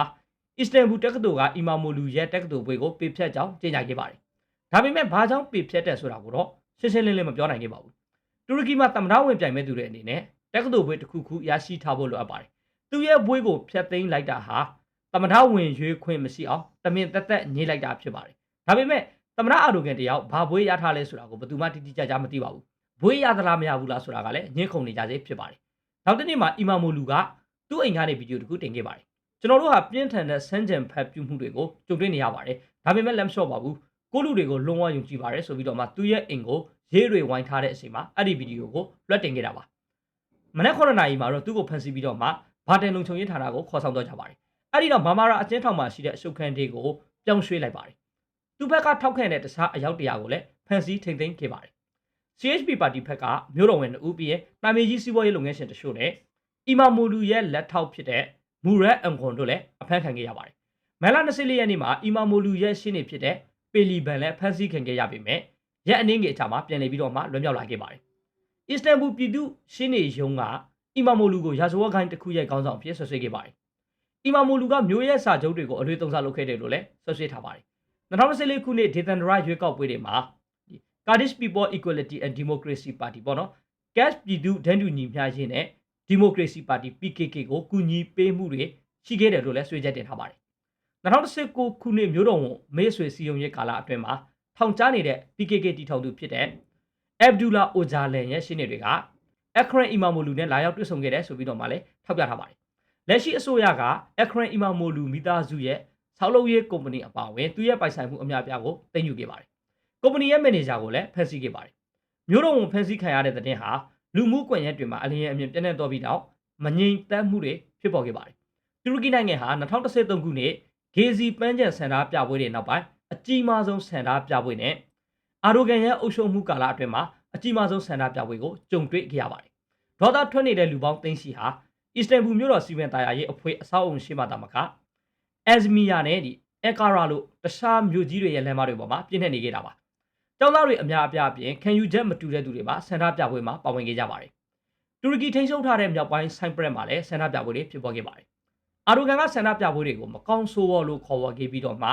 အစ္စတန်ဘူတက္ကသိုလ်ကအီမာမိုလူရဲ့တက္ကသိုလ်ဘွေကိုပေဖြတ်ကြောင်းကြေညာခဲ့ပါတယ်။ဒါပေမဲ့ဘာကြောင့်ပေဖြတ်တယ်ဆိုတာကိုတော့ရှင်းရှင်းလင်းလင်းမပြောနိုင်ခဲ့ပါဘူး။တူရကီမှာတမန်တော်ဝင်ပြိုင်မဲ့သူတွေအနေနဲ့တက္ကသိုလ်ဘွေတစ်ခုခုရရှိထားဖို့လိုအပ်ပါတယ်။သူရဲ့ဘွေကိုဖျက်သိမ်းလိုက်တာဟာတမန်တော်ဝင်ရွေးခွင့်မရှိအောင်တမင်တက်တက်ညှိလိုက်တာဖြစ်ပါတယ်။ဒါပေမဲ့တမန်တော်အာဒိုကန်တယောက်ဘာဘွေရထားလဲဆိုတာကိုဘယ်သူမှတိတိကျကျမသိပါဘူး။ဘွေရသလားမရဘူးလားဆိုတာကလည်းညှင်းခုန်နေကြစေဖြစ်ပါတယ်။နောက်တစ်နေ့မှာအီမာမိုလူကသူ့အိမ်ကနေဗီဒီယိုတစ်ခုတင်ခဲ့ပါတယ်။ ကျွန်တော်တို့ဟာပြင်းထန်တဲ့ဆန်းကြံဖတ်ပြုမှုတွေကိုကြုံတွေ့နေရပါတယ်။ဒါပေမဲ့လက်မလျှော့ပါဘူး။ကိုလူတွေကိုလုံးဝယုံကြည်ပါတယ်ဆိုပြီးတော့မှသူ့ရဲ့အိမ်ကိုရေးတွေဝိုင်းထားတဲ့အချိန်မှာအဲ့ဒီဗီဒီယိုကိုလွှတ်တင်ခဲ့တာပါ။မနက်9နာရီမှာတော့သူ့ကိုဖမ်းဆီးပြီးတော့မှဘာတန်လုံချုံရေးဌာနကိုခေါ်ဆောင်တော့ကြပါတယ်။အဲ့ဒီတော့မမာရာအကျဉ်းထောင်မှာရှိတဲ့အရှုပ်ခန်းတွေကိုပြောင်းရွှေ့လိုက်ပါတယ်။သူ့ဘက်ကထောက်ခံတဲ့တခြားအယောက်တရာကိုလည်းဖမ်းဆီးထိန်သိမ်းခဲ့ပါတယ်။ CHP ပါတီဘက်ကမြို့တော်ဝင်2ဦးပြီးရင်တာမီကြီးစီးပွားရေးလုပ်ငန်းရှင်တချို့နဲ့အီမာမိုလူရဲ့လက်ထောက်ဖြစ်တဲ့ မူရက်အန်ခွန်တို့လည်းအဖမ်းခံခဲ့ရပါတယ်။မန်လာ24ရက်နေ့မှာအီမာမိုလူရဲ့ရှင်းနေဖြစ်တဲ့ပေလီဘန်လည်းဖမ်းဆီးခံခဲ့ရပေမဲ့ရက်အနည်းငယ်အကြာမှာပြန်လည်ပြီးတော့မှလွတ်မြောက်လာခဲ့ပါတယ်။အစ္စတန်ဘူပြည်သူရှင်းနေရုံကအီမာမိုလူကိုရာဇဝတ်ခိုင်းတစ်ခုရဲ့ခေါင်းဆောင်ဖြစ်ဆွဆွေးခဲ့ပါတယ်။အီမာမိုလူကမျိုးရဲစာချုပ်တွေကိုအလွေသုံးစားလုပ်ခဲ့တယ်လို့လည်းဆွဆွေးထားပါတယ်။2014ခုနှစ်ဒေသန္တရရွေးကောက်ပွဲတွေမှာ Kurdish People Equality and Democracy Party ပေါ့နော် Cash ပြည်သူဒန်းတူညီမျှရေးနဲ့ Democracy Party PKK ကိုကူညီပေးမှုတွေရှိခဲ့တယ်လို့လည်းဆွေးချက်တင်ထားပါတယ်။2019ခုနှစ်မျိုးတော်ဝန်မေးဆွေစီယုံရဲ့ကာလအတွင်းမှာထောင်ကြားနေတဲ့ PKK တီထောင်သူဖြစ်တဲ့ Abdullah Ocalan ရဲ့ရှင်းနေတွေက Akran Imamoglu နဲ့လာရောက်တွေ့ဆုံခဲ့တယ်ဆိုပြီးတော့မှလည်းထောက်ပြထားပါတယ်။လက်ရှိအစိုးရက Akran Imamoglu မိသားစုရဲ့ဆောက်လုပ်ရေးကုမ္ပဏီအပါအဝင်သူရဲ့ပိုင်ဆိုင်မှုအများပြားကိုသိမ်းယူခဲ့ပါတယ်။ကုမ္ပဏီရဲ့မန်နေဂျာကိုလည်းဖမ်းဆီးခဲ့ပါတယ်။မျိုးတော်ဝန်ဖမ်းဆီးခံရတဲ့တဲ့တင်ဟာ လူမှုကွန်ရက်တွေမှာအလင်းရဲ့အမြင်ပြန့်နှံ့တော်ပြီးတော့မငြိမ်သက်မှုတွေဖြစ်ပေါ်ခဲ့ပါတယ်။တူရကီနိုင်ငံဟာ2013ခုနှစ်ဂေဇီပန်းချံဆန္ဒပြပွဲတွေနောက်ပိုင်းအကြီးမားဆုံးဆန္ဒပြပွဲနဲ့အာဒိုကန်ရဲ့အုပ်ချုပ်မှုကာလအတွင်းမှာအကြီးမားဆုံးဆန္ဒပြပွဲကိုကြုံတွေ့ခဲ့ရပါတယ်။ဒေါသထွက်နေတဲ့လူပေါင်းသိန်းစီဟာအစ္စတန်ဘူမြို့တော်စီမံသားယာရေးအဖွဲ့အဆောက်အုံရှိမှတာမကအက်ဇမီယာနဲ့ဒီအကာရာလို့တခြားမြို့ကြီးတွေရဲ့လမ်းမတွေပေါ်မှာပြည့်နေနေခဲ့တာပါ။ ကျောင်းသားတွေအများအပြားအပြင်ခံယူချက်မတူတဲ့သူတွေပါဆန္ဒပြပွဲမှာပါဝင်ခဲ့ကြပါတယ်။တူရကီထိန်းချုပ်ထားတဲ့မြောက်ပိုင်းဆိုင်ပရက်မှာလည်းဆန္ဒပြပွဲတွေဖြစ်ပေါ်ခဲ့ပါတယ်။အာဒိုကန်ကဆန္ဒပြပွဲတွေကိုမကောင်းဆိုးဝါးလို့ခေါ်ဝေါ်ခဲ့ပြီးတော့မှ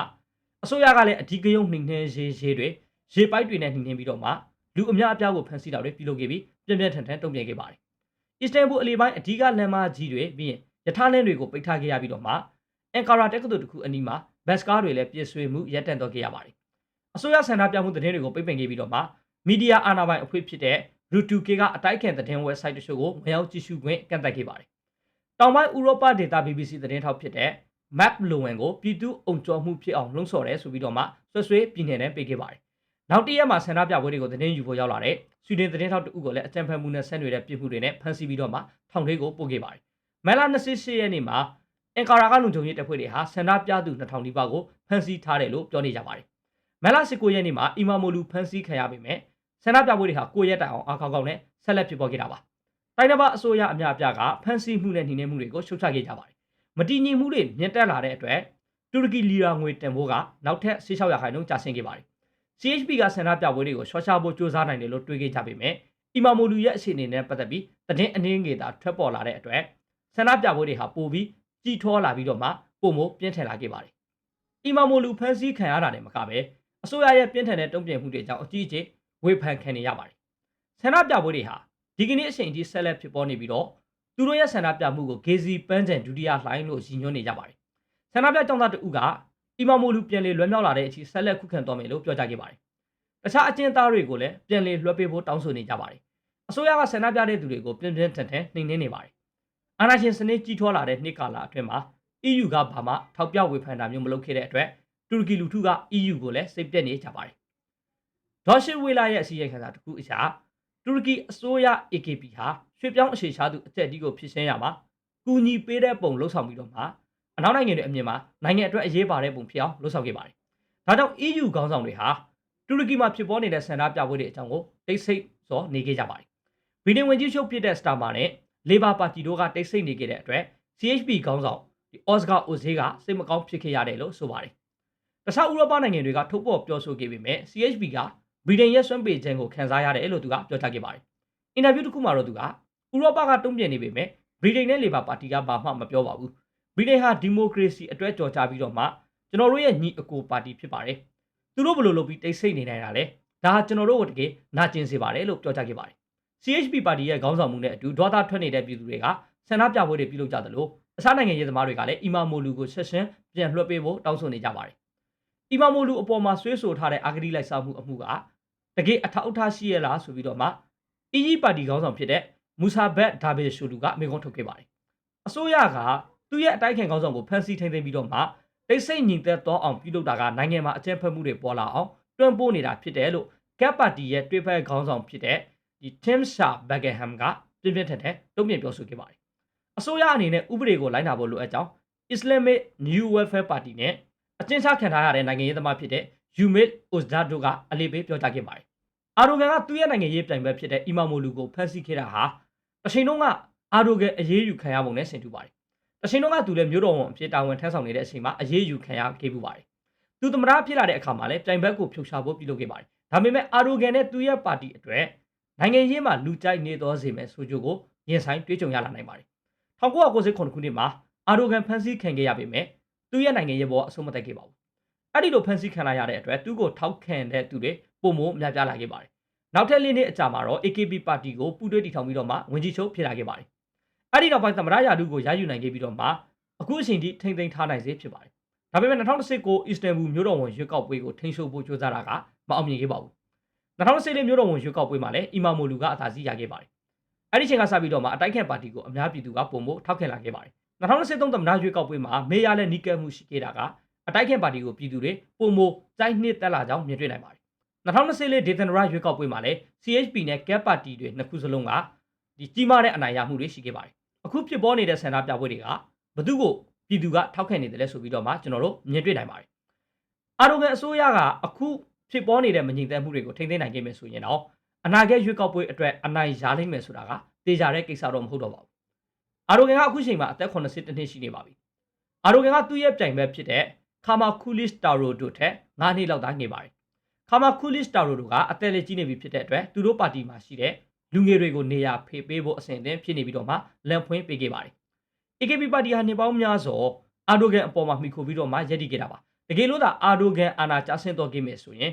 အစိုးရကလည်းအဓိကရုံးနှိမ်နှင်းရေးရေးတွေရေပိုက်တွေနဲ့နှိမ်နှင်းပြီးတော့မှလူအများအပြားကိုဖမ်းဆီးတာတွေပြုလုပ်ခဲ့ပြီးပြင်းပြင်းထန်ထန်တုံ့ပြန်ခဲ့ပါတယ်။အစ္စတန်ဘူအလီပိုင်းအဓိကလမ်းမကြီးတွေပြီးရင်ရထားလမ်းတွေကိုပိတ်ထားခဲ့ရပြီးတော့မှအန်ကာရာတက္ကသိုလ်တစ်ခုအနီးမှာဘတ်စကားတွေလည်းပြည့်ဆွေမှုရပ်တန့်တော့ခဲ့ရပါတယ်။ အစိုးရဆန္ဒပြမှုသတင်းတွေကိုပိတ်ပင်ခဲ့ပြီးတော့မှမီဒီယာအာဏာပိုင်အဖွဲ့ဖြစ်တဲ့ Rutuke ကအတိုက်ခံသတင်း website တချို့ကိုမရောက်ကြည့်ရှုခွင့်ကန့်သတ်ခဲ့ပါတယ်။တောင်ပိုင်းဥရောပဒေတာ BBC သတင်းထောက်ဖြစ်တဲ့ Mac Lowen ကိုပြည်သူအုံကြောမှုဖြစ်အောင်လှုံ့ဆော်တယ်ဆိုပြီးတော့မှဆွဆွေးပြည်နယ်နဲ့ပေးခဲ့ပါတယ်။နောက်တရက်မှာဆန္ဒပြပွဲတွေကိုသတင်းယူဖို့ရောက်လာတဲ့ဆွီဒင်သတင်းထောက်တဦးကိုလည်းအကြံဖန်မှုနဲ့ဆက်နွယ်တဲ့ပြည်မှုတွေနဲ့ဖမ်းဆီးပြီးတော့မှထောင်ထဲကိုပို့ခဲ့ပါတယ်။မန်လာ28ရက်နေ့မှာအင်ကာရာကလုံခြုံရေးတပ်ဖွဲ့တွေဟာဆန္ဒပြသူ2000နီးပါးကိုဖမ်းဆီးထားတယ်လို့ပြောနေကြပါတယ်။ မန်လာ19ရက်နေ့မှာအီမာမိုလူဖမ်းဆီးခံရပေမဲ့ဆန္ဒပြပွဲတွေဟာကိုရက်တိုင်အောင်အားကောင်းကောင်းနဲ့ဆက်လက်ဖြစ်ပေါ်ခဲ့တာပါ။တိုင်းတစ်ပါးအစိုးရအများအပြားကဖမ်းဆီးမှုနဲ့နှိမ်နင်းမှုတွေကိုရှုတ်ချခဲ့ကြပါတယ်။မတည်ငြိမ်မှုတွေမြင့်တက်လာတဲ့အတွက်တူရကီလီယာငွေတန်ဖိုးကနောက်ထပ်16ရာခိုင်နှုန်းကျဆင်းခဲ့ပါတယ်။ CHP ကဆန္ဒပြပွဲတွေကိုရှော့ချဖို့ကြိုးစားနိုင်တယ်လို့တွေးခဲ့ကြပေမဲ့အီမာမိုလူရဲ့အခြေအနေနဲ့ပတ်သက်ပြီးသတင်းအနည်းငယ်သာထွက်ပေါ်လာတဲ့အတွက်ဆန္ဒပြပွဲတွေဟာပိုပြီးကြီးထွားလာပြီးတော့မှပုံမပြင်းထန်လာခဲ့ပါတယ်။အီမာမိုလူဖမ်းဆီးခံရတာနဲ့မကပဲ အစိုးရရဲ့ပြင်းထန်တဲ့တုံ့ပြန်မှုတွေကြောင့်အကြီးအကျယ်ဝေဖန်ခံနေရပါတယ်။ဆန္ဒပြပွဲတွေဟာဒီကနေ့အချိန်ထိဆက်လက်ဖြစ်ပေါ်နေပြီးတော့သူတို့ရဲ့ဆန္ဒပြမှုကိုဂေဇီပန်းချန်ဒုတိယလှိုင်းလို့ရည်ညွှန်းနေကြပါတယ်ဆန္ဒပြကြောင့်သားတဦးကအီမာမိုလူပြန်လေလွှဲမြောက်လာတဲ့အထိဆက်လက်ခုခံတော်မယ်လို့ပြောကြားခဲ့ပါတယ်တခြားအကျဉ်းသားတွေကိုလည်းပြန်လေလွှဲပေးဖို့တောင်းဆိုနေကြပါတယ်အစိုးရကဆန္ဒပြတဲ့သူတွေကိုပြင်းပြင်းထန်ထန်နှိမ်နင်းနေပါတယ်အာဏာရှင်စနစ်ကြီးထွားလာတဲ့နှစ်ကာလအတွင်းမှာ EU ကဘာမှထောက်ပြဝေဖန်တာမျိုးမလုပ်ခဲ့တဲ့အတွက် တူရကီလူထုက EU ကိုလည်းစိတ်ပြက်နေကြပါတယ်ဒေါ်ရှစ်ဝေလာရဲ့အစည်းအဝေးခန်းစာတစ်ခုအရာတူရကီအစိုးရ AKP ဟာရွှေ့ပြောင်းအခြေချသူအတက်အဒီကိုဖြစ်ရှင်းရမှာကူညီပေးတဲ့ပုံလှုပ်ဆောင်ပြီးတော့မှအနောက်နိုင်ငံတွေအမြင်မှာနိုင်ငံအတွက်အရေးပါတဲ့ပုံဖြစ်အောင်လှုပ်ဆောင်ခဲ့ပါတယ်။ဒါကြောင့် EU ခေါင်းဆောင်တွေဟာတူရကီမှာဖြစ်ပေါ်နေတဲ့ဆန္ဒပြပွဲတွေအကြောင်းကိုတိတ်ဆိတ်စွာနေခဲ့ကြပါတယ်။ဗီဒီယိုဝင်ကြီးချုပ်ဖြစ်တဲ့ Starmer နဲ့ Labour Party တို့ကတိတ်ဆိတ်နေခဲ့တဲ့အတွက် CHP ခေါင်းဆောင်ဒီ Oscar Ozil ကစိတ်မကောင်းဖြစ်ခဲ့ရတယ်လို့ဆိုပါတယ်။ တခြားဥရောပနိုင်ငံတွေကထုတ်ဖော်ပြောဆိုခဲ့ပေမဲ့ CHP ကဗြိတိန်ရဲ့စွမ်းပေခြင်းကိုခန်းစားရတယ်လို့သူကပြောကြားခဲ့ပါတယ်။အင်တာဗျူးတစ်ခုမှာတော့သူကဥရောပကတုံ့ပြန်နေပေမဲ့ဗြိတိန်နဲ့ Labour Party ကဘာမှမပြောပါဘူး။ဗြိတိန်ဟာဒီမိုကရေစီအတွက်ကြော်ကြပြီးတော့မှကျွန်တော်တို့ရဲ့ညီအကိုပါတီဖြစ်ပါတယ်။သူတို့ဘယ်လိုလုပ်ပြီးတိတ်ဆိတ်နေနိုင်တာလဲ။ဒါဟာကျွန်တော်တို့ကိုတကယ်နာကျင်စေပါတယ်လို့ပြောကြားခဲ့ပါတယ်။ CHP ပါတီရဲ့ခေါင်းဆောင်မှုနဲ့အတူဒေါသထွက်နေတဲ့ပြည်သူတွေကဆန္ဒပြပွဲတွေပြုလုပ်ကြသလိုအခြားနိုင်ငံရေးသမားတွေကလည်းအီမာမိုလူကိုဆက်ရှင်ပြန်လွှတ်ပေးဖို့တောင်းဆိုနေကြပါတယ်။ အီမာမိုလူအပေါ်မှာဆွေးဆိုထားတဲ့အာဂတိလိုက်စားမှုအမှုကတကယ်အထောက်အထားရှိရလားဆိုပြီးတော့မှအီဂျီပါတီခေါင်းဆောင်ဖြစ်တဲ့မူဆာဘက်ဒါဘေရှူလူကမိန့်ခွန်းထုတ်ခဲ့ပါတယ်။အစိုးရကသူ့ရဲ့အတိုက်ခံခေါင်းဆောင်ကိုဖမ်းဆီးထိန်းသိမ်းပြီးတော့မှတိတ်ဆိတ်ညီသက်သောအောင်ပြုလုပ်တာကနိုင်ငံမှာအကြမ်းဖက်မှုတွေပေါ်လာအောင်တွန်းပို့နေတာဖြစ်တယ်လို့ကက်ပါတီရဲ့တွေ့ဖက်ခေါင်းဆောင်ဖြစ်တဲ့ဒီ Tim Sha Buckingham ကပြင်းပြင်းထန်ထန်တုံ့ပြန်ပြောဆိုခဲ့ပါတယ်။အစိုးရအနေနဲ့ဥပဒေကိုလိုက်နာဖို့လိုအပ်ကြောင်း Islamic New Welfare Party နဲ့ အကျဉ်းချခံထားရတဲ့နိုင်ငံရေးသမားဖြစ်တဲ့ Yumit Ozdar တို့ကအလေးပေးပြောကြားခဲ့ပါတယ်။အာဒိုဂန်ကသူ့ရဲ့နိုင်ငံရေးပြိုင်ဘက်ဖြစ်တဲ့အီမာမိုလူကိုဖမ်းဆီးခဲ့တာဟာတစ်ချိန်လုံးကအာဒိုဂန်အရေးယူခံရပုံနဲ့ဆင်တူပါတယ်။တစ်ချိန်လုံးကသူလည်းမျိုးတော်ဝန်အဖြစ်တာဝန်ထမ်းဆောင်နေတဲ့အချိန်မှာအရေးယူခံရခဲ့ပူပါတယ်။သူသမရဖြစ်လာတဲ့အခါမှာလည်းပြိုင်ဘက်ကိုဖျောက်ချဖို့ပြုလုပ်ခဲ့ပါတယ်။ဒါပေမဲ့အာဒိုဂန်နဲ့သူ့ရဲ့ပါတီအတွက်နိုင်ငံရေးမှာလူကြိုက်နေသောစေမဲ့ဆိုကြကိုရင်ဆိုင်တွေးကြုံရလာနိုင်ပါတယ်။1998ခုနှစ်မှာအာဒိုဂန်ဖမ်းဆီးခံခဲ့ရပေမဲ့ သူ့ရဲ့နိုင်ငံရေးဘောအဆုံးမတက်ခဲ့ပါဘူး။အဲ့ဒီလိုဖမ်းဆီးခံလိုက်ရတဲ့အတွက်သူ့ကိုထောက်ခံတဲ့သူတွေပုံမိုများပြားလာခဲ့ပါတယ်။နောက်ထပ်လေးနှစ်အကြာမှာတော့ AKP ပါတီကိုပူးတွဲတည်ထောင်ပြီးတော့မှဝင်ကြီးချုပ်ဖြစ်လာခဲ့ပါတယ်။အဲ့ဒီနောက်ပိုင်းသမရယာဒုကိုရယူနိုင်ခဲ့ပြီးတော့မှအခုအချိန်ထိထိမ့်သိမ်းထားနိုင်စေဖြစ်ပါတယ်။ဒါပေမဲ့2019အစ္စတန်ဘူမြို့တော်ဝန်ရွေးကောက်ပွဲကိုထိန်းချုပ်ဖို့ကြိုးစားတာကမအောင်မြင်ခဲ့ပါဘူး။2014မြို့တော်ဝန်ရွေးကောက်ပွဲမှာလည်းအီမာမိုလူကအသာစီးရခဲ့ပါတယ်။အဲ့ဒီချိန်ကစပြီးတော့မှအတိုက်ခံပါတီကိုအများပြည်သူကပုံဖို့ထောက်ခံလာခဲ့ပါတယ်။ 2023သမ္မတရွေးကောက်ပွဲမှာမေယာနဲ့နီကယ်မှုရှိခဲ့တာကအတိုက်ခံပါတီကိုပြည်သူတွေပုံမိုစိုက်နှစ်တက်လာကြောင်းမြင်တွေ့နိုင်ပါတယ်။2024ဒေသနာရွေးကောက်ပွဲမှာလည်း CHP နဲ့ CAP ပါတီတွေနှစ်ခုစလုံးကဒီကြီးမားတဲ့အနိုင်ရမှုတွေရှိခဲ့ပါတယ်။အခုဖြစ်ပေါ်နေတဲ့ဆန္ဒပြပွဲတွေကဘသူ့ကိုပြည်သူကထောက်ခံနေတယ်လဲဆိုပြီးတော့မှကျွန်တော်တို့မြင်တွေ့နိုင်ပါတယ်။အာရိုဂန်အစိုးရကအခုဖြစ်ပေါ်နေတဲ့မငြိမ်သက်မှုတွေကိုထိန်းသိမ်းနိုင်ခဲ့မယ်ဆိုရင်တော့အနာဂတ်ရွေးကောက်ပွဲအတွက်အနိုင်ရလိမ့်မယ်ဆိုတာကတေချာတဲ့ကိစ္စတော့မဟုတ်တော့ပါဘူး။ အာရိုဂန်ကအခုချိန်မှာအသက်82နှစ်ရှိနေပါပြီ။အာရိုဂန်ကသူ့ရဲ့ပြိုင်ဘက်ဖြစ်တဲ့ခါမာကူလစ်တာရိုတို့ထက်9နှစ်လောက်သာငယ်ပါတယ်။ခါမာကူလစ်တာရိုတို့ကအသက်လက်ကြီးနေပြီဖြစ်တဲ့အတွက်သူတို့ပါတီမှာရှိတဲ့လူငယ်တွေကိုနေရာဖေပေးဖို့အဆင်သင့်ဖြစ်နေပြီးတော့မှလန်ဖွင့်ပေးခဲ့ပါတယ်။ AKP ပါတီဟာနှစ်ပေါင်းများစွာအာဒိုဂန်အပေါ်မှာမှီခိုပြီးတော့မှရည်တည်ခဲ့တာပါ။တကယ်လို့သာအာဒိုဂန်အာဏာကျဆင်းတော့ခဲ့မယ်ဆိုရင်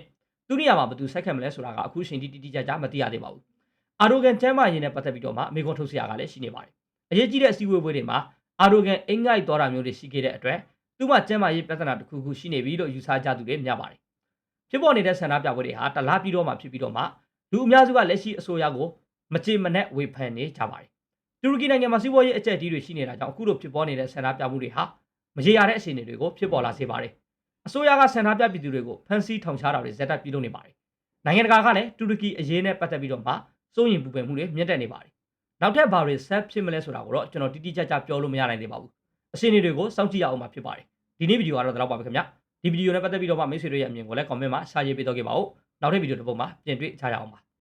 သူနေရာမှာဘယ်သူဆက်ခံမလဲဆိုတာကအခုချိန်ထိတိတိကျကျမသိရသေးပါဘူး။အာဒိုဂန်ကျမ်းမာရေးနဲ့ပတ်သက်ပြီးတော့မှအမေခွန်းထုတ်စရာကလည်းရှိနေပါတယ်။ အရေးကြီးတဲ့အစည်းအဝေးပွဲတွေမှာအာဒိုဂန်အင်္ဂိုက်တော်တာမျိုးတွေရှိခဲ့တဲ့အတွက်သူ့မှာကျမ်းမာရေးပြဿနာတစ်ခုခုရှိနေပြီလို့ယူဆကြသူတွေများပါတယ်။ဖြစ်ပေါ်နေတဲ့ဆန္ဒပြပွဲတွေဟာတလားပြီးတော့မှဖြစ်ပြီးတော့မှလူအများစုကလက်ရှိအစိုးရကိုမကြေမနက်ဝေဖန်နေကြပါတယ်။တူရကီနိုင်ငံမှာစီးပွားရေးအကျပ်အတီးတွေရှိနေတာကြောင့်အခုလိုဖြစ်ပေါ်နေတဲ့ဆန္ဒပြမှုတွေဟာမရေရာတဲ့အခြေအနေတွေကိုဖြစ်ပေါ်လာစေပါတယ်။အစိုးရကဆန္ဒပြပြည်သူတွေကိုဖမ်းဆီးထောင်ချတာတွေဇက်တက်ပြုလုပ်နေပါတယ်။နိုင်ငံတကာကလည်းတူရကီအရေးနဲ့ပတ်သက်ပြီးတော့မှစိုးရင်ပူပန်မှုတွေမြင့်တက်နေပါတယ်။ နောက်ထပ်ဘာတွေဆက်ဖြစ်မလဲဆိုတာကိုတော့ကျွန်တော်တိတိကျကျပြောလို့မရနိုင်သေးပါဘူး။အခြေအနေတွေကိုစောင့်ကြည့်ရအောင်မှာဖြစ်ပါတယ်။ဒီနေ့ဗီဒီယိုကတော့ဒီလောက်ပါပဲခင်ဗျာ။ဒီဗီဒီယိုနဲ့ပတ်သက်ပြီးတော့မှမိတ်ဆွေတို့ရဲ့အမြင်ကိုလည်း comment မှာရှာရေးပေးတော့ခဲ့ပါဦး။နောက်ထပ်ဗီဒီယိုတစ်ပုဒ်မှာပြင်တွေ့ကြရအောင်ပါ။